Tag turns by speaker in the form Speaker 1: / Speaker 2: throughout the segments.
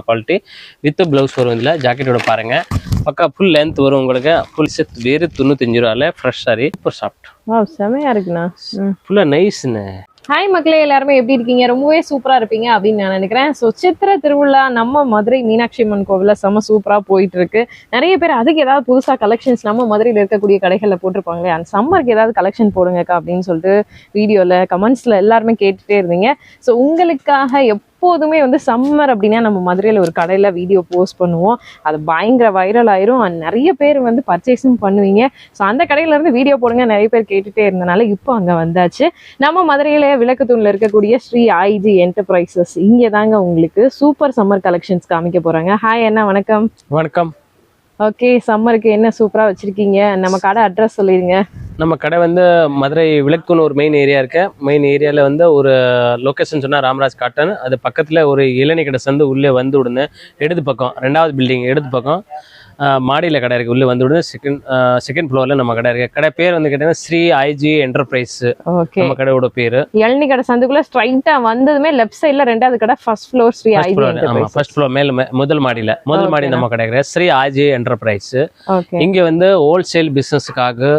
Speaker 1: Quality with blouse வரும் இதில் ஜாக்கெட்டோட பாருங்க. பக்கா ஃபுல் லென்த் வரும் உங்களுக்கு. ஃபுல் செட் வேறு தொண்ணூத்தஞ்சு ரூபாயில் ஃப்ரெஷ் சாரி சூப்பர் சாஃப்ட்
Speaker 2: வா செமையா இருக்குண்ணா.
Speaker 1: ஃபுல்லாக நைஸ்ண்ணே
Speaker 2: ஹாய் மக்களே எல்லாருமே எப்படி இருக்கீங்க? ரொம்பவே சூப்பரா இருப்பீங்க அப்படின்னு நான் நினைக்கிறேன். ஸோ சித்திர திருவிழா நம்ம மதுரை மீனாட்சி அம்மன் கோவில்ல செம சூப்பரா போயிட்டு இருக்கு நிறைய பேர் அதுக்கு ஏதாவது புதுசா கலெக்ஷன்ஸ் நம்ம மதுரையில இருக்கக்கூடிய கடைகள்ல போட்டிருப்பாங்களே அந்த சம்மருக்கு ஏதாவது கலெக்ஷன் போடுங்கக்கா அப்படின்னு சொல்லிட்டு வீடியோல கமெண்ட்ஸ்ல எல்லாருமே கேட்டுட்டே இருந்தீங்க. ஸோ உங்களுக்காக எப்போதுமே வந்து சம்மர் அப்படின்னா நம்ம மதுரையில் ஒரு கடையில் வீடியோ போஸ்ட் பண்ணுவோம். அது பயங்கர வைரல் ஆயிரும். நிறைய பேர் வந்து பர்ச்சேஸும் பண்ணுவீங்க. ஸோ அந்த கடையிலேருந்து வீடியோ போடுங்க. நிறைய பேர் கேட்டுட்டே இருந்தனால இப்போ அங்கே வந்தாச்சு. நம்ம மதுரையில் விளக்கு தூணில் இருக்கக்கூடிய ஸ்ரீ ஐஜி என்டர்பிரைசஸ் இங்கே தாங்க உங்களுக்கு சூப்பர் சம்மர் கலெக்ஷன்ஸ் காமிக்க போகிறாங்க ஹாய் என்ன வணக்கம்.
Speaker 1: வணக்கம்.
Speaker 2: ஓகே சம்மருக்கு என்ன சூப்பராக வச்சுருக்கீங்க? நம்ம கடை அட்ரஸ் சொல்லிடுங்க.
Speaker 1: நம்ம கடை வந்து மதுரை விளக்குன்னு ஒரு மெயின் ஏரியா இருக்கு மெயின் ஏரியாவில் வந்து ஒரு லொக்கேஷன் சொன்னால் ராமராஜ் காட்டன். அது பக்கத்தில் ஒரு இளநீ கடை சந்து உள்ளே வந்து விடுங்க. இடது பக்கம் ரெண்டாவது பில்டிங் இடது பக்கம். மாடியில் கடை இருக்குது உள்ளே வந்து செகண்ட் செகண்ட் ஃப்ளோரில் நம்ம கடை இருக்குது கடை பேர் வந்து கேட்டிங்கன்னா ஸ்ரீ ஐஜி என்டர்பிரைஸ் நம்ம கடையோட பேர்.
Speaker 2: இளநீ கடை சந்துக்குள்ள ஸ்ட்ரைட்டா வந்ததுமே லெஃப்ட் சைடுல ரெண்டாவது கடை ஃபர்ஸ்ட் ஃப்ளோர் ஸ்ரீ ஐஜி
Speaker 1: ஆமாம் ஃபர்ஸ்ட் ஃப்ளோர் மேல முதல் மாடியில். முதல் மாடி நம்ம கடை ஸ்ரீ ஆஜி என்டர்பிரைஸ் இங்கே வந்து ஹோல்சேல் பிஸ்னஸுக்காக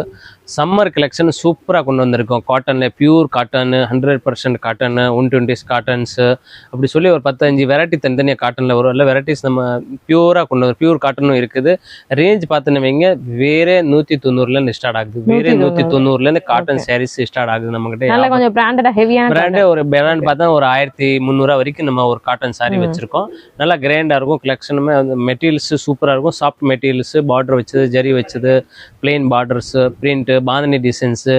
Speaker 1: சம்மர் கலெக்ஷன் சூப்பராக கொண்டு வந்திருக்கோம். காட்டனில் pure cotton hundred percent cotton one twenties cottons அப்படி சொல்லி ஒரு பத்தஞ்சு வெரைட்டி தனித்தனியாக காட்டனில் வரும். இல்லை வெரைட்டிஸ் நம்ம பியூராக கொண்டு வந்து பியூர் காட்டனும் இருக்குது. ரேஞ்ச் பார்த்துன்னு வைங்க வேற நூற்றி தொண்ணூறுலேருந்து ஸ்டார்ட் ஆகுது. வேற நூற்றி தொண்ணூறுலேருந்து காட்டன் சாரீஸ் ஸ்டார்ட் ஆகுது நம்மகிட்ட
Speaker 2: கொஞ்சம் பிராண்டடா ஹெவியான
Speaker 1: பிராண்டே ஒரு பிராண்ட் பார்த்தா ஒரு ஆயிரத்தி முந்நூறுவா வரைக்கும் நம்ம ஒரு காட்டன் saree வச்சிருக்கோம். நல்லா கிராண்டாக இருக்கும். கலெக்ஷனுமே வந்து மெட்டீரியல்ஸ் சூப்பராக இருக்கும். சாஃப்ட் மெட்டீரியல்ஸ் பார்டர் வச்சது ஜரி வச்சது plain borders print bandhani designs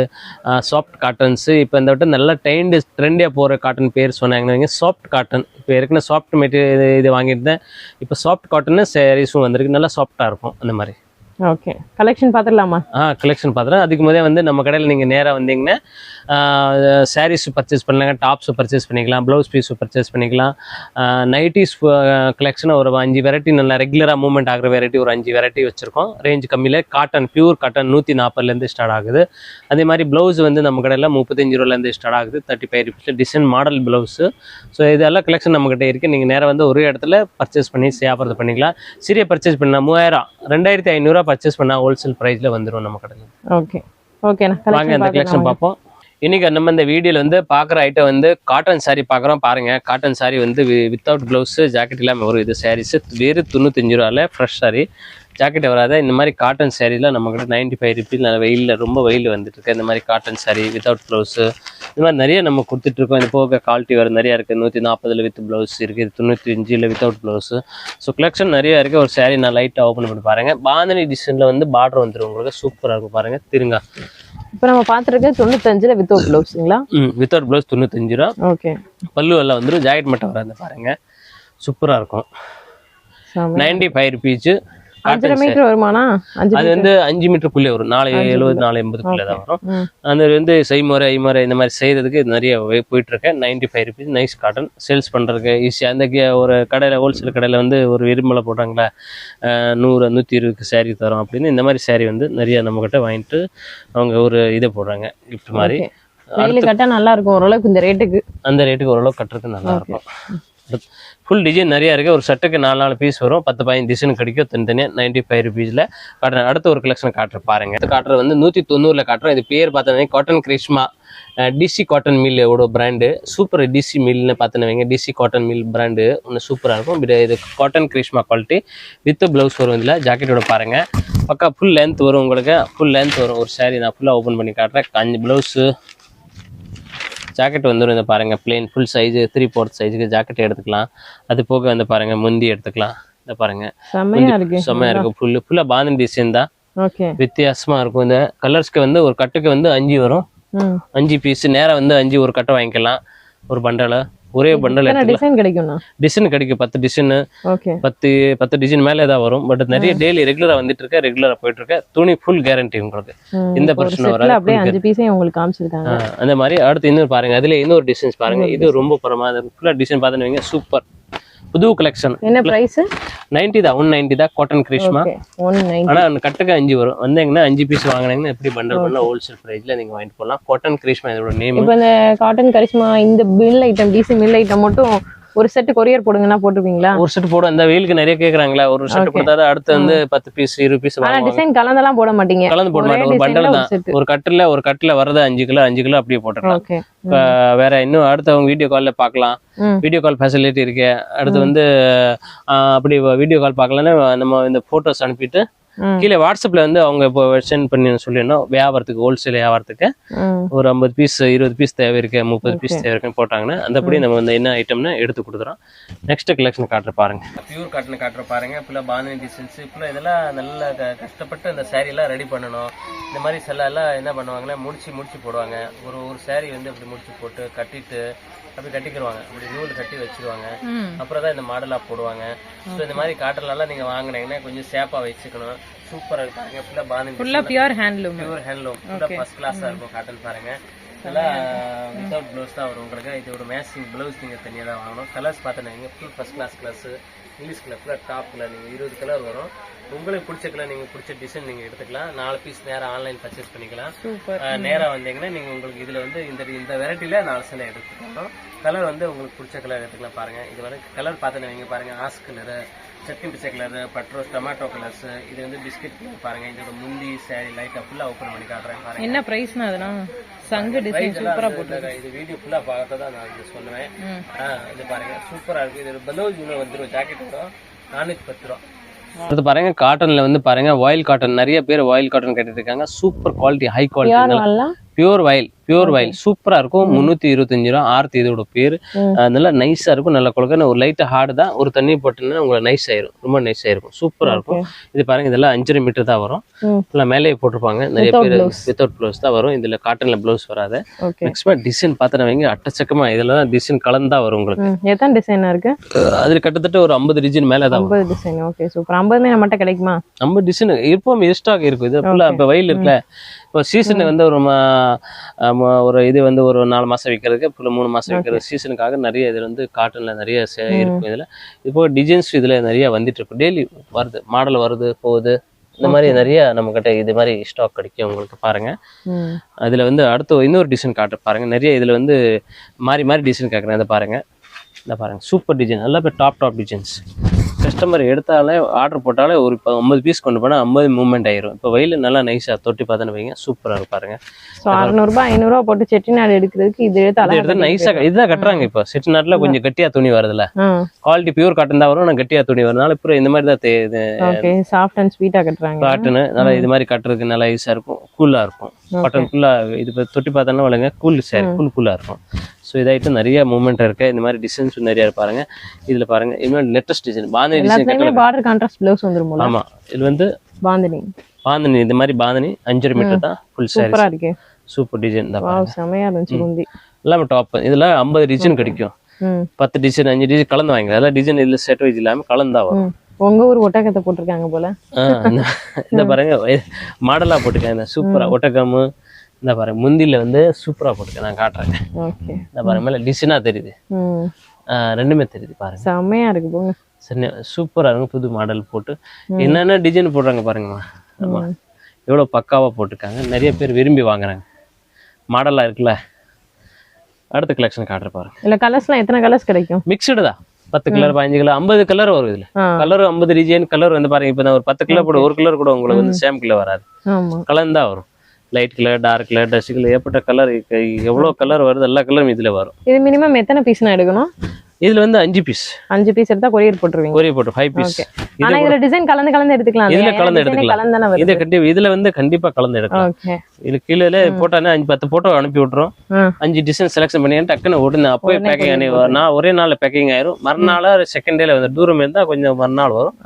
Speaker 1: soft cottons இப்போ இந்த விட்டு நல்லா ட்ரெண்டு ட்ரெண்டியாக போகிற காட்டன் பேர் சொன்னாங்க சாஃப்ட் காட்டன் இப்போ ஏற்கனவே சாஃப்ட் மெட்டீரியல் இது வாங்கியிருந்தேன். இப்போ சாஃப்ட் காட்டன்னு சாரீஸும் வந்திருக்கு. நல்லா சாஃப்டாக இருக்கும் அந்த மாதிரி.
Speaker 2: ஓகே கலெக்ஷன் பார்த்துடலாமா?
Speaker 1: ஆ கலெக்ஷன் பார்த்துடலாம். அதுக்கு முதலே வந்து நம்ம கடையில் நீங்கள் நேராக வந்தீங்கன்னா சாரீஸ் பர்ச்சேஸ் பண்ணலாம் டாப்ஸ் பர்ச்சேஸ் பண்ணிக்கலாம் ப்ளவுஸ் பீஸ் பர்ச்சேஸ் பண்ணிக்கலாம். நைட்டிஸ் கலெக்ஷன் ஒரு அஞ்சு வெரைட்டி நல்லா ரெகுலராக மூவ்மெண்ட் ஆகிற வெரைட்டி ஒரு அஞ்சு வெரைட்டி வச்சுருக்கோம். ரேஞ்ச் கம்மியில் காட்டன் பியூர் காட்டன் நூற்றி நாற்பதுலேருந்து ஸ்டார்ட் ஆகுது. அதே மாதிரி ப்ளவுஸ் வந்து நம்ம கடையில் முப்பத்தஞ்சு ரூபாலேருந்து ஸ்டார்ட் ஆகுது. தேர்ட்டி ஃபைவ் ருபீஸில் டிசைன் மாடல் ப்ளவுஸு ஸோ இதெல்லாம் கலெக்ஷன் நம்மக்கிட்ட இருக்குது நீங்கள் நேராக வந்து ஒரு இடத்துல பர்ச்சேஸ் பண்ணி வியாபாரத்தை பண்ணிக்கலாம். சிறிய பர்ச்சேஸ் பண்ணால் மூவாயிரம் ரெண்டாயிரத்தி ஐநூறுரூவா பர்ச்சேஸ் பண்ணால் ஹோல்சேல் ப்ரைஸில் வந்துடும் நம்ம கடையில்.
Speaker 2: ஓகே ஓகேண்ணா
Speaker 1: வாங்க அந்த கலெக்ஷன் பார்ப்போம். இன்னைக்கு நம்ம இந்த வீடியோல வந்து பார்க்குற ஐட்டம் வந்து காட்டன் saree பார்க்குறோம். பாருங்க காட்டன் saree வந்து வித்தவுட் ப்ளவுஸ் ஜாக்கெட் இல்லாமல் வரும் இது சாரீஸ் வெறும் தொண்ணூத்தஞ்சு ரூபாயில் ஃப்ரெஷ் saree. ஜாக்கெட் வராத இந்த மாதிரி காட்டன் சாரீலாம் நம்ம கிட்ட நைன்டி ஃபைவ் ருபீஸ் நல்ல வெயிலில் ரொம்ப வெயில் வந்துட்டு இருக்கு இந்த மாதிரி காட்டன் saree வித்தவுட் ப்ளவுஸு இந்த மாதிரி நிறைய நம்ம கொடுத்துட்டு இருக்கோம் இது போக குவாலிட்டி வர நிறைய இருக்குது நூற்றி நாற்பதுல வித் ப்ளவுஸ் இருக்குது தொண்ணூற்றி அஞ்சில் வித்தவுட் ப்ளவுஸு ஸோ கலெக்ஷன் நிறைய இருக்குது ஒரு saree நான் லைட்டாக ஓப்பன் பண்ணி பாருங்க. பாந்தனி டிசைனில் வந்து பார்டர் வந்துடும் உங்களுக்கு. சூப்பராக இருக்கும் பாருங்க. திருங்க.
Speaker 2: இப்போ நம்ம பார்த்துருக்கேன் தொண்ணூத்தஞ்சுல வித்தவுட் ப்ளவுஸுங்களா
Speaker 1: ம் வித்தவுட் ப்ளவுஸ் தொண்ணூத்தஞ்சு ரூபா.
Speaker 2: ஓகே.
Speaker 1: பல்லு எல்லாம் வந்துடும் ஜாக்கெட் மட்டும் வராது பாருங்க. சூப்பராக இருக்கும். நைன்டி ஃபைவ் ருபீஸு
Speaker 2: அஞ்சரை மீட்டர் வருமானா? அஞ்சு
Speaker 1: அது வந்து அஞ்சு மீட்டருக்குள்ளே வரும். நாலு எழுபது நாலு எண்பதுக்குள்ளே தான் வரும். அந்த வந்து செய்முறை ஐமுறை இந்த மாதிரி செய்யறதுக்கு நிறைய போயிட்டு இருக்கேன் ninety five rupees nice cotton sales பண்ணுறதுக்கு ஈஸியாக அந்த ஒரு கடையில் ஹோல்சேல் கடையில் வந்து ஒரு விரும்பலை போட்டாங்களா அஹ், நூறு நூற்றி இருபதுக்கு saree தரோம் அப்படின்னு இந்த மாதிரி saree வந்து நிறைய நம்மக்கிட்ட வாங்கிட்டு அவங்க ஒரு இதை போடுறாங்க gift மாதிரி.
Speaker 2: வெயில் கட்டா நல்லா இருக்கும் ஓரளவுக்கு இந்த ரேட்டுக்கு
Speaker 1: அந்த ரேட்டுக்கு ஓரளவு கட்டுறதுக்கு நல்லா இருக்கும். ஃபுல் டிசைன் நிறையா இருக்குது ஒரு ஷர்ட்டுக்கு நாலு நாலு பீஸ் வரும். பத்து பதினஞ்சு டிசைன் கிடைக்கும் தனித்தனியாக நைன்டி ஃபைவ் ருபீஸில் காட்டுறேன் அடுத்த ஒரு கலெக்ஷன் காட்டுறேன் பாருங்க. இது காட்டுறது வந்து நூற்றி தொண்ணூறில் காட்டுறோம் இது பேர் பார்த்தோன்னா காட்டன் கிரிஷ்மா டிசி காட்டன் மில்லோட பிராண்டு சூப்பர் டிசி மில்னு பார்த்துனவங்க வைங்க. டிசி காட்டன் மில் பிராண்டு ஒன்று சூப்பராக இருக்கும். இது இது cotton Grishma quality with blouse வரும் இதில். ஜாக்கெட்டோட பாருங்கள் பக்கா ஃபுல் லென்த் வரும் உங்களுக்கு. ஃபுல் லென்த் வரும். ஒரு saree நான் ஃபுல்லாக ஓப்பன் பண்ணி காட்டுறேன். கஞ்சி ப்ளவுஸு ஜாக்கெட் வந்துடும் இந்த பாருங்க plain full size three fourth சைஸுக்கு ஜாக்கெட் எடுத்துக்கலாம். அது போக வந்து பாருங்க முந்தி எடுத்துக்கலாம். இந்த பாருங்க.
Speaker 2: செம்மையா இருக்கு.
Speaker 1: செம்மையா இருக்கும் ஃபுல்லு ஃபுல்லாக பாந்தன் டிசைன் தான்.
Speaker 2: ஓகே.
Speaker 1: வித்தியாசமா இருக்கும். இந்த கலர்ஸ்க்கு வந்து ஒரு கட்டுக்கு வந்து அஞ்சு வரும். அஞ்சு பீஸ் நேரா வந்து அஞ்சு ஒரு கட்டை வாங்கிக்கலாம். ஒரு பண்டலை ஒரே பண்டல்
Speaker 2: டிசைன் கிடைக்கும்ண்ணா?
Speaker 1: டிசைன் கிடைக்கும். பத்து டிசைனு
Speaker 2: ஓகே
Speaker 1: பத்து பத்து டிசைன் மேலே தான் வரும். பட் நிறைய டெய்லி ரெகுலராக வந்துட்டு இருக்க ரெகுலராக போயிட்டு இருக்க துணி ஃபுல் கேரண்டி உங்களுக்கு. இந்த பிரச்சனை வராது
Speaker 2: அப்படியே அஞ்சு பீஸையும் உங்களுக்கு காமிச்சிருக்காங்க.
Speaker 1: அந்த மாதிரி அடுத்து இன்னொரு பாருங்க. அதுல இன்னொரு டிசைன்ஸ் பாருங்க. இது ரொம்ப பிரமாதம் ஃபுல்லா டிசைன் பார்த்துன்னு வைங்க. சூப்பர் புது கலெக்ஷன்
Speaker 2: என்ன பிரைஸ்
Speaker 1: நைன்டி தான் ஒன் நைன்டி தான் காட்டன் கிரீஷ்மா ஆனா அந்த கட்டுக்கு அஞ்சு வரும். வந்தீங்கன்னா அஞ்சு பீஸ் வாங்கினீங்கன்னா எப்படி பண்டல் பண்ணலாம்? ஹோல்சேல் பிரைஸ்ல நீங்க வாங்கிட்டு போகலாம் காட்டன் கிரீஷ்மா இதோட நேம்
Speaker 2: இப்போ இந்த காட்டன் கரிஷ்மா இந்த mill item DC mill item மட்டும் ஒரு செட் கொரியர் போடுங்கன்னா போட்டுருவீங்களா?
Speaker 1: ஒரு செட் போட இந்த வெயிலுக்கு நிறைய கேக்குறாங்களா ஒரு செட். கொடுத்தா அடுத்து வந்து பத்து பீஸ் இருபது பீஸ்
Speaker 2: ஆனா டிசைன் கலந்தெல்லாம் போட மாட்டீங்க.
Speaker 1: கலந்து போட மாட்டோம். ஒரு பண்டல் தான். ஒரு கட்டுல ஒரு கட்டுல வர்றது அஞ்சு கிலோ அஞ்சு கிலோ அப்படியே இப்ப வேற இன்னும் அடுத்து அவங்க வீடியோ கால்ல பார்க்கலாம்.
Speaker 2: ம்.
Speaker 1: வீடியோ கால் ஃபெசிலிட்டி இருக்கு. அடுத்து வந்து அப்படி வீடியோ கால் பார்க்கலன்னா நம்ம இந்த போட்டோஸ் அனுப்பிட்டு. கீழே வாட்ஸ்அப்ல வந்து அவங்க இப்போ சென்ட் பண்ணி சொல்லிடணும் வியாபாரத்துக்கு ஹோல்சேல் வியாபாரத்துக்கு ஒரு ஐம்பது பீஸ் இருபது பீஸ் தேவை இருக்கு முப்பது பீஸ் தேவை இருக்குன்னு போட்டாங்கன்னா அந்தபடி நம்ம வந்து என்ன ஐட்டம்னு எடுத்து கொடுத்துறோம். நெக்ஸ்ட் கலெக்ஷன் காட்டுற பாருங்க. பியூர் காட்டன் காட்டுற பாருங்க. ஃபுல்லாக பாந்தினி டிசைன்ஸ் ஃபுல்லாக இதெல்லாம் நல்ல கஷ்டப்பட்டு அந்த saree எல்லாம் ரெடி பண்ணணும். இந்த மாதிரி சில எல்லாம் என்ன பண்ணுவாங்கன்னா முடிச்சு முடிச்சு போடுவாங்க. ஒரு ஒரு saree வந்து அப்படி முடிச்சு போட்டு கட்டிட்டு அப்படி கட்டிக்கிடுவாங்க அப்படி நூல் கட்டி வச்சிருவாங்க. அப்புறம் தான் இந்த மாடலாக போடுவாங்க. ஸோ இந்த மாதிரி காட்டன்லாம் நீங்கள் வாங்குனீங்கன்னா கொஞ்சம் சேஃபாக வச்சுக்கணும். சூப்பராக இருப்பாங்க ஃபுல்லாக பாந்தினி
Speaker 2: ஃபுல்லா பியூர் ஹேண்ட்லூம்
Speaker 1: பியூர் ஹேண்ட்லூம் ஃபுல்லாக ஃபர்ஸ்ட் கிளாஸாக இருக்கும் காட்டன் பாருங்க. இதெல்லாம் வித்தவுட் ப்ளவுஸ் தான் வரும் உங்களுக்கு. இதோட மேட்சிங் ப்ளவுஸ் நீங்கள் தனியாக தான் வாங்கணும். கலர்ஸ் பார்த்தீங்கன்னா full first class colours English colour ஃபுல்லாக டாப் கலர் நீங்கள் இருபது கலர் வரும். உங்களுக்கு பிடிச்ச கலர் நீங்கள் பிடிச்ச டிசைன் நீங்கள் எடுத்துக்கலாம். நாலு பீஸ் நேராக ஆன்லைன் பர்ச்சேஸ் பண்ணிக்கலாம்.
Speaker 2: சூப்பர்
Speaker 1: நேரா வந்தீங்கன்னா நீங்க உங்களுக்கு இதுல வந்து இந்த இந்த வெரைட்டில நாலு சிலை எடுத்துக்கணும் கலர் வந்து உங்களுக்கு பிடிச்ச கலர் எடுத்துக்கலாம் பாருங்க. இது வந்து கலர் பார்த்துட்டு நீங்க பாருங்க. ஆஸ் கலரு சட்னி பிச்சை கலர் பட்ரோஸ் டொமேட்டோ கலர்ஸ் இது வந்து பிஸ்கட் கலர் பாருங்க. இதோட முந்தி சாரி லைட்டா ஃபுல்லா ஓப்பன் பண்ணி காட்டுறேன் பாருங்க.
Speaker 2: என்ன பிரைஸ்னா அதெல்லாம்? சங்கு டிசைன்
Speaker 1: எல்லாம் அது- இது வீடியோ ஃபுல்லா பார்த்தா தான் நான் இது சொல்லுவேன். இது பாருங்க. சூப்பரா இருக்கு. இது இன்னும் வந்துடும் ஜாக்கெட் வரும் நானூத்தி பத்து ரூபா. அடுத்து பாருங்க காட்டன்ல வந்து பாருங்க வாயில் காட்டன் நிறைய பேர் வாயில் காட்டன் கேட்டுட்டு இருக்காங்க. Super quality high quality pure voile pure voile சூப்பரா இருக்கும். முந்நூத்தி இருபத்தஞ்சு ரூபா ஆர்த்தி இதோட பேர். அஹ் நல்லா நைஸா இருக்கும். நல்ல குழக்கன்னு ஒரு லைட்டா ஹார்டு தான். ஒரு தண்ணி போட்டுன்னா உங்களுக்கு நைஸ் ஆயிரும். ரொம்ப நைஸ் ஆயிருக்கும். சூப்பரா இருக்கும். இது பாருங்க இதெல்லாம் அஞ்சரை மீட்டர் தான் வரும்.
Speaker 2: ம்.
Speaker 1: இதெல்லாம் மேலே போட்டிருப்பாங்க. நிறைய பேர். வித்தவுட் ப்ளவுஸ் தான் வரும். இதுல காட்டன்ல ப்ளவுஸ் வராது. மேக்ஸிமம் டிசைன் பார்த்தா வைங்க. அட்டச்சக்கமா இதெல்லாம் டிசைன் கலந்தா வரும் உங்களுக்கு.
Speaker 2: எத்தனை டிசைனா இருக்கு?
Speaker 1: அதுல கிட்டத்தட்ட ஒரு ஐம்பது டிசைன் மேல தான்
Speaker 2: ஐம்பது டிசைன் ஓகே சூப்பர் ஐம்பதுமே நம்மகிட்ட கிடைக்குமா?
Speaker 1: நம்ம டிசைன் இப்போ ஸ்டாக் இருக்கும். இது ஃபுல்லா இப்போ வெயில் இருக்குல்ல. இப்போ சீசனுக்கு வந்து ஒரு ஒரு இது வந்து ஒரு நாலு மாசம் விற்கிறதுக்கு இப்போ மூணு மாசம் விற்கிறது சீசனுக்காக நிறைய இதுல வந்து காட்டன்ல நிறைய சே- இருக்கும் இதுல. இப்போ டிசைன்ஸ் இதுல நிறைய வந்துட்டு இருக்கு. டெய்லி வருது மாடல் வருது போகுது. இந்த மாதிரி நிறைய நம்ம கிட்ட இது மாதிரி ஸ்டாக் கிடைக்கும் உங்களுக்கு பாருங்க. அதுல வந்து அடுத்து இன்னொரு டிசைன் காட்டு பாருங்க. நிறைய இதுல வந்து மாறி மாறி டிசைன் கேட்குறேன் இதை பாருங்க. இந்த பாருங்க. சூப்பர் டிசைன் நல்லா பேர் டாப் டாப் டிசைன்ஸ் கஸ்டமர் எடுத்தாலே ஆர்டர் போட்டாலே ஒரு இப்போ ஐம்பது பீஸ் கொண்டு போனால் ஐம்பது மூவ்மெண்ட் ஆயிரும். இப்போ வெயில் நல்லா நைஸாக தொட்டி பார்த்தோன்னு வைங்க சூப்பராக இருக்கும் பாருங்க.
Speaker 2: ஸோ அறுநூறுபா ஐநூறுரூவா போட்டு செட்டிநாடு எடுக்கிறதுக்கு இது எடுத்து
Speaker 1: எடுத்து நைஸாக இதுதான் கட்டுறாங்க இப்போ. செட்டு நாட்டில் கொஞ்சம் கட்டியா துணி வருதுல்ல. குவாலிட்டி பியூர் காட்டன் தான் வரும் ஆனால் கட்டியா துணி வருதுனால இப்போ இந்த மாதிரி தான்
Speaker 2: சாஃப்ட் அண்ட் ஸ்வீட்டா கட்டுறாங்க.
Speaker 1: காட்டனு நல்லா இது மாதிரி கட்டுறதுக்கு நல்லா ஈஸியாக இருக்கும். கூலாக இருக்கும். காட்டன் ஃபுல்லாக இது தொட்டி பார்த்தோன்னா வளங்க கூல் சாரி கூல் கூலாக இருக்கும். ஸோ இதாயிட்டு நிறைய மூவ்மெண்ட் இருக்கு. இந்த மாதிரி டிசைன்ஸ் நிறைய பாருங்க. இதுல பாருங்க. இன்னும் latest design bandhani design
Speaker 2: border contrast blouse வந்துருமோல.
Speaker 1: ஆமா. இது வந்து
Speaker 2: பாந்தினி.
Speaker 1: பாந்தினி. இந்த மாதிரி பாந்தினி அஞ்சரை மீட்டர் தான் ஃபுல் சாரி
Speaker 2: சூப்பரா இருக்கே.
Speaker 1: சூப்பர் டிசைன் தான்
Speaker 2: வாவ் செமையா இருந்துச்சு குந்தி.
Speaker 1: எல்லாமே டாப் இதுல ஐம்பது டிசைன் கிடைக்கும். பத்து டிசைன் அஞ்சு டிசைன் கலந்து வாங்க அதெல்லாம் டிசைன் இதுல செட் வைஸ் இல்லாம கலந்தா வரும்.
Speaker 2: உங்க ஊர் ஒட்டகத்தை போட்டிருக்காங்க போல.
Speaker 1: இந்த- பாருங்க மாடலா போட்டுருக்கேன் சூப்பரா. ஒட்டகமு இந்த பாருங்க முந்தில வந்து சூப்பரா போட்டுருக்கேன் நான் காட்டுறேன். இந்த பாருங்க மேல டிசைனா தெரியுது. ரெண்டுமே தெரியுது பாருங்க.
Speaker 2: செமையா இருக்கு போங்க.
Speaker 1: சரி சூப்பரா இருக்கும் புது மாடல் போட்டு. என்னென்ன டிசைன் போடுறாங்க பாருங்கம்மா. ஆமா. எவ்வளவு பக்காவா போட்டிருக்காங்க. நிறைய பேர் விரும்பி வாங்குறாங்க. மாடலா இருக்குல்ல. அடுத்த கலெக்ஷன் காட்டுற பாருங்க.
Speaker 2: இல்ல கலர்ஸ்லாம் எத்தனை கலர்ஸ் கிடைக்கும்?
Speaker 1: மிக்சடு தான். பத்து கலர் பதினஞ்சு கலர் ஐம்பது கலர் வரும் இதுல. கலர் ஐம்பது டிசைன் கலர் வந்து பாருங்க. இப்போ ஒரு பத்து கலர் கூட ஒரு கலர் கூட உங்களுக்கு வந்து சேம் கலர் வராது. தான் வரும். Light colour dark colour dust colour ஏற்பட்ட கலர் எவ்வளவு கலர் வருது? எல்லா கலரும் இதுல வரும்.
Speaker 2: இது மினிமம் எத்தனை பீஸ் நான் எடுக்கணும்?
Speaker 1: இதுல வந்து அஞ்சு பீஸ்
Speaker 2: அஞ்சு பீஸ் எடுத்தா கொரியர் போட்டுருவீங்க.
Speaker 1: கொரிய போட்டு ஃபைவ் பீஸ்
Speaker 2: ஆனா இதுல டிசைன் கலந்து கலந்து எடுத்துக்கலாம்
Speaker 1: இதுல? கலந்து எடுத்துக்கலாம். இதை கட்டி இதுல வந்து கண்டிப்பா கலந்து எடுக்கலாம். இது கீழே போட்டானே அஞ்சு பத்து போட்டோ அனுப்பி விட்டுரும். அஞ்சு டிசைன் செலக்ஷன் பண்ணி டக்குன்னு உடனே அப்போயே பேக்கிங் ஆனி நான் ஒரே நாள்ல பேக்கிங் ஆயிரும். மறுநாள் செகண்ட் டேல வந்து தூரம் இருந்தா கொஞ்சம் மறுநாள் வரும்.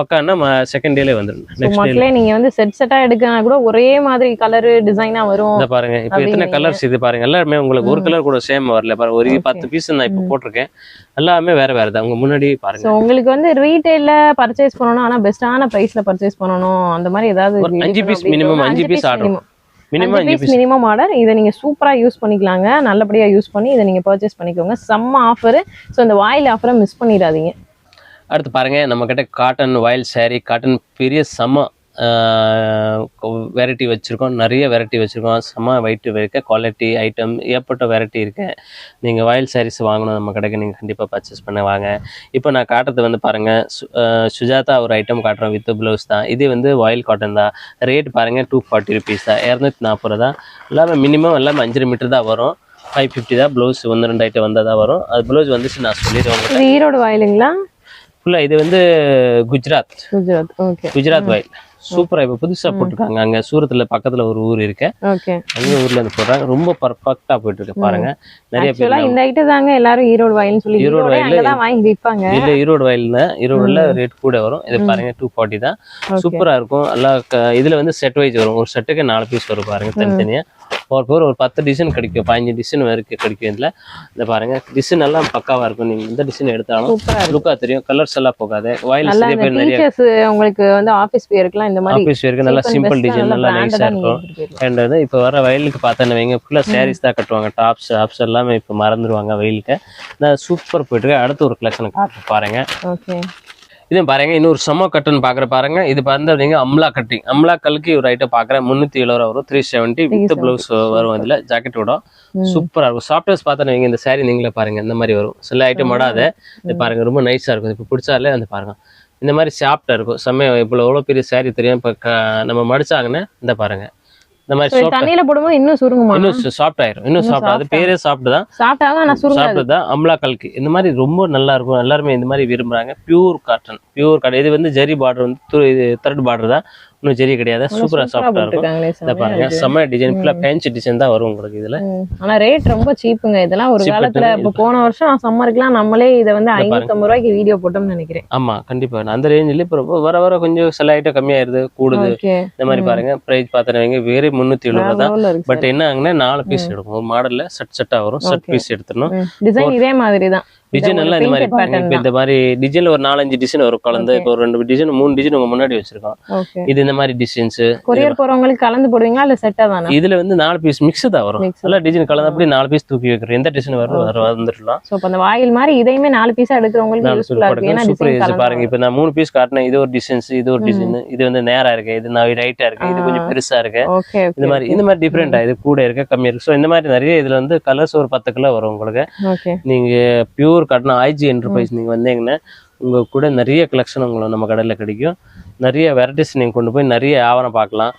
Speaker 1: பக்கான்னா செகண்ட் டேல வந்துடும் நெக்ஸ்ட் டே
Speaker 2: நீங்க வந்து செட் செட்டா எடுக்கனா கூட ஒரே மாதிரி கலர் டிசைனா வரும்
Speaker 1: இந்த பாருங்க. இப்போ எத்தனை கலர்ஸ் இது பாருங்க. எல்லாருமே உங்களுக்கு ஒரு கலர் கூட சேம் வரல. பாருங்க ஒரு பத்து பீஸ் நான் இப்போ போட்டிருக்கேன். எல்லாமே வேற வேற தான். உங்க முன்னாடி பாருங்க.
Speaker 2: உங்களுக்கு வந்து ரீட்டைல்ல பர்ச்சேஸ் பண்ணணும். ஆனா பெஸ்டான பிரைஸ்ல பர்ச்சேஸ் பண்ணணும். அந்த மாதிரி ஏதாவது
Speaker 1: ஒரு அஞ்சு piece minimum, அஞ்சு piece order. மினிமம் அஞ்சு பீஸ்
Speaker 2: மினிமம் ஆர்டர் இதை நீங்க சூப்பரா யூஸ் பண்ணிக்கலாங்க. நல்லபடியா யூஸ் பண்ணி இதை நீங்க பர்ச்சேஸ் பண்ணிக்கோங்க. செம்ம ஆஃபர் ஸோ இந்த வாயில் ஆஃபரை மிஸ் பண்ணிடாதீங்க.
Speaker 1: அடுத்து பாருங்க. நம்ம கிட்ட காட்டன் வயல் saree காட்டன் பெரிய செம வெரைட்டி வச்சுருக்கோம். நிறைய வெரைட்டி வச்சுருக்கோம். செம்ம வெயிட் இருக்க. குவாலிட்டி ஐட்டம் ஏற்பட்ட வெரைட்டி இருக்கு. நீங்கள் வயல் சாரீஸ் வாங்கணும். நம்ம கடைக்கு நீங்கள் கண்டிப்பாக பர்ச்சேஸ் பண்ண வாங்க. இப்போ நான் காட்டுறது வந்து பாருங்கள் சு- சுஜாதா ஒரு ஐட்டம் காட்டுறோம் வித் ப்ளவுஸ் தான். இது வந்து வயல் காட்டன் தான். ரேட் பாருங்கள் டூ ஃபார்ட்டி ருபீஸ் தான். இரநூத்தி நாற்பது தான். எல்லாமே மினிமம் எல்லாமே அஞ்சரை மீட்டர் தான் வரும். ஃபைவ் ஃபிஃப்டி தான். ப்ளவுஸ் ஒன்று ரெண்டு ஐட்டம் வந்தால் தான் வரும். அது ப்ளவுஸ் வந்துச்சு நான் சொல்லிடுவேன்
Speaker 2: ஈரோடு வயலுங்களா
Speaker 1: ஃபுல்லாக இது வந்து குஜராத்.
Speaker 2: குஜராத். ஓகே.
Speaker 1: குஜராத் வயல் சூப்பரா இப்போ புதுசா போட்டிருக்காங்க. அங்க சூரத்துல பக்கத்துல ஒரு ஊர் இருக்கு. அங்க ஊர்ல இருந்து போடுறாங்க ரொம்ப பர்ஃபெக்டா போயிட்டு இருக்கு பாருங்க. நிறைய பேர்
Speaker 2: இந்த ஐட்டம் தாங்க எல்லாரும் ஈரோடு வயல்னு சொல்லி
Speaker 1: ஈரோடு வயல்ல
Speaker 2: வாங்கி விற்பாங்க
Speaker 1: இல்ல ஈரோடு வயல்ல. ஈரோடுல ரேட் கூட வரும். இது பாருங்க டூ ஃபார்ட்டி தான். சூப்பரா இருக்கும். எல்லாம் இதுல வந்து செட் வைஸ் வரும். ஒரு செட்டுக்கு நாலு பீஸ் வரும் பாருங்க தனித்தனியா. ஒரு பேர் ஒரு பத்து டிசைன் கிடைக்கும். பதினஞ்சு டிசைன் வரைக்கும் கிடைக்கும் இதுல இந்த பாருங்க டிசைன் எல்லாம் பக்காவா இருக்கும். நீங்க எந்த டிசைன் எடுத்தாலும்
Speaker 2: சூப்பரா
Speaker 1: லுக்கா தெரியும். கலர்ஸ் எல்லாம் போகாது. வயல்
Speaker 2: இந்த
Speaker 1: பேர் நிறைய
Speaker 2: உங்களுக்கு வந்து ஆபீஸ் பேருக்குலாம் இந்த மாதிரி
Speaker 1: ஆஃபீஸ் வரைக்கும் நல்லா சிம்பிள் டிசைன் நல்லா
Speaker 2: branded
Speaker 1: நைஸா
Speaker 2: ஆ நீங்க
Speaker 1: இருக்கும். அண்ட் வந்து இப்போ வர வயலுக்கு பார்த்தேன்னு வைங்க ஃபுல்லாக சாரீஸ் தான் கட்டுவாங்க. டாப்ஸ் டாப்ஸ் எல்லாமே இப்போ மறந்துடுவாங்க வெயிலுக்கு. நான் சூப்பர் போயிட்டு இருக்கு. அடுத்து ஒரு கலெக்ஷன் பாருங்க.
Speaker 2: ஓகே
Speaker 1: இது பாருங்க இன்னொரு சம்ம கட்டுன்னு பாக்குற பாருங்க. இது வந்து அப்படிங்க அம்லா கட்டிங் அம்லா கல்கி ஒரு ஐட்டம் பாக்குறேன். முந்நூற்றி எழுபது ரூபா வரும் த்ரீ செவன்ட்டி வித் ப்ளவுஸ் வரும் இதுல ஜாக்கெட்டோட சூப்பரா இருக்கும். சாஃப்ட்வேர்ஸ் பார்த்தா வைங்க இந்த saree நீங்களே பாருங்க. இந்த மாதிரி வரும். சில ஐட்டம் மடாத இது பாருங்க ரொம்ப நைஸா இருக்கும். இப்போ பிடிச்சாலே அந்த பாருங்க. இந்த மாதிரி சாஃப்டா இருக்கும். செம்மையா இப்போ எவ்வளோ பெரிய saree தெரியும். இப்போ நம்ம மடிச்சாங்கன்னா இந்த பாருங்க. இந்த மாதிரி
Speaker 2: தண்ணியில போடும்போது இன்னும் சுருங்குமா?
Speaker 1: இன்னும் சாஃப்ட் ஆயிரும். இன்னும் சாஃப்ட் அது பேரே சாஃப்ட் தான்.
Speaker 2: ஆனா சுருங்காது.
Speaker 1: தான். அம்லா கல்கி. இந்த மாதிரி ரொம்ப நல்லா இருக்கும். எல்லாருமே இந்த மாதிரி விரும்புறாங்க. பியூர் காட்டன் பியூர் காட்டன் இது வந்து ஜெரி பார்டர் வந்து இது த்ரெட் பார்டர் தான். இன்னும் ஜெரி கிடையாது. சூப்பரா சாஃப்டா இருக்கும். பாருங்க. செம்ம டிசைன் ஃபுல்லா பேஞ்ச் டிசைன் தான் வரும் உங்களுக்கு இதுல.
Speaker 2: ஆனா ரேட் ரொம்ப சீப்புங்க இதெல்லாம் ஒரு காலத்துல இப்ப போன வருஷம் சம்மருக்குலாம் நம்மளே இதை வந்து ஐநூத்தி ரூபாய்க்கு வீடியோ போட்டோம்னு நினைக்கிறேன்.
Speaker 1: ஆமா கண்டிப்பா. அந்த ரேஞ்சில் இப்போ வர வர கொஞ்சம் சில ஐட்டம் கம்மியாயிருது கூடுது. இந்த மாதிரி பாருங்க. பிரைஸ் பார்த்தீங்க வேறு முந்நூற்றி எழுபது தான். பட் என்ன ஆகுனா நாலு பீஸ் எடுக்கும். ஒரு மாடல்ல செட் செட்டா வரும். செட் பீஸ் எடுத்துடணும்.
Speaker 2: டிசைன் இதே மாதிரி தான்
Speaker 1: டிசைன் எல்லாம் இந்த மாதிரி இந்த மாதிரி டிசைன்ல ஒரு நாலஞ்சு டிசைன் வரும். கலந்து இப்போ ஒரு ரெண்டு டிசைன் மூணு டிசைன் உங்க முன்னாடி வச்சிருக்கோம். இது இந்த மாதிரி டிசைன்ஸ்
Speaker 2: கொரியர் போறவங்களுக்கு கலந்து போடுவீங்களா? இல்ல செட்டா தானே?
Speaker 1: இதுல வந்து நாலு பீஸ் மிக்ஸ் தான் வரும். எல்லாம் டிசைன் கலந்து அப்படி நாலு பீஸ் தூக்கி வைக்கிறோம். எந்த டிசைன் வரும் வர வந்துடலாம்.
Speaker 2: சோ அந்த வாயில் மாதிரி இதையுமே நாலு பீஸா எடுக்கிறவங்களுக்கு யூஸ்ஃபுல்லா இருக்கு. ஏன்னா டிசைன்
Speaker 1: பாருங்க. இப்போ நான் மூணு பீஸ் காட்டினேன். இது ஒரு டிசைன்ஸ் இது ஒரு டிசைன் இது வந்து நேரா இருக்கு. இது நான் ரைட்டா இருக்கு. இது கொஞ்சம் பெருசா இருக்கு. இந்த மாதிரி இந்த மாதிரி டிஃப்ரெண்டா இது கூட இருக்கு. கம்மியா இருக்கு. ஸோ இந்த மாதிரி நிறைய இதுல வந்து கலர்ஸ் ஒரு பத்து கிலோ வரும் உங்களுக்கு. நீங்க பியூர் காட்டினா ஐஜி என்டர்பிரைஸ் நீங்க வந்தீங்கன்னா உங்க கூட நிறைய கலெக்ஷன் உங்களை நம்ம கடையில கிடைக்கும். நிறைய வெரைட்டிஸ் நீங்க கொண்டு போய் நிறைய ஆவணம் பார்க்கலாம்.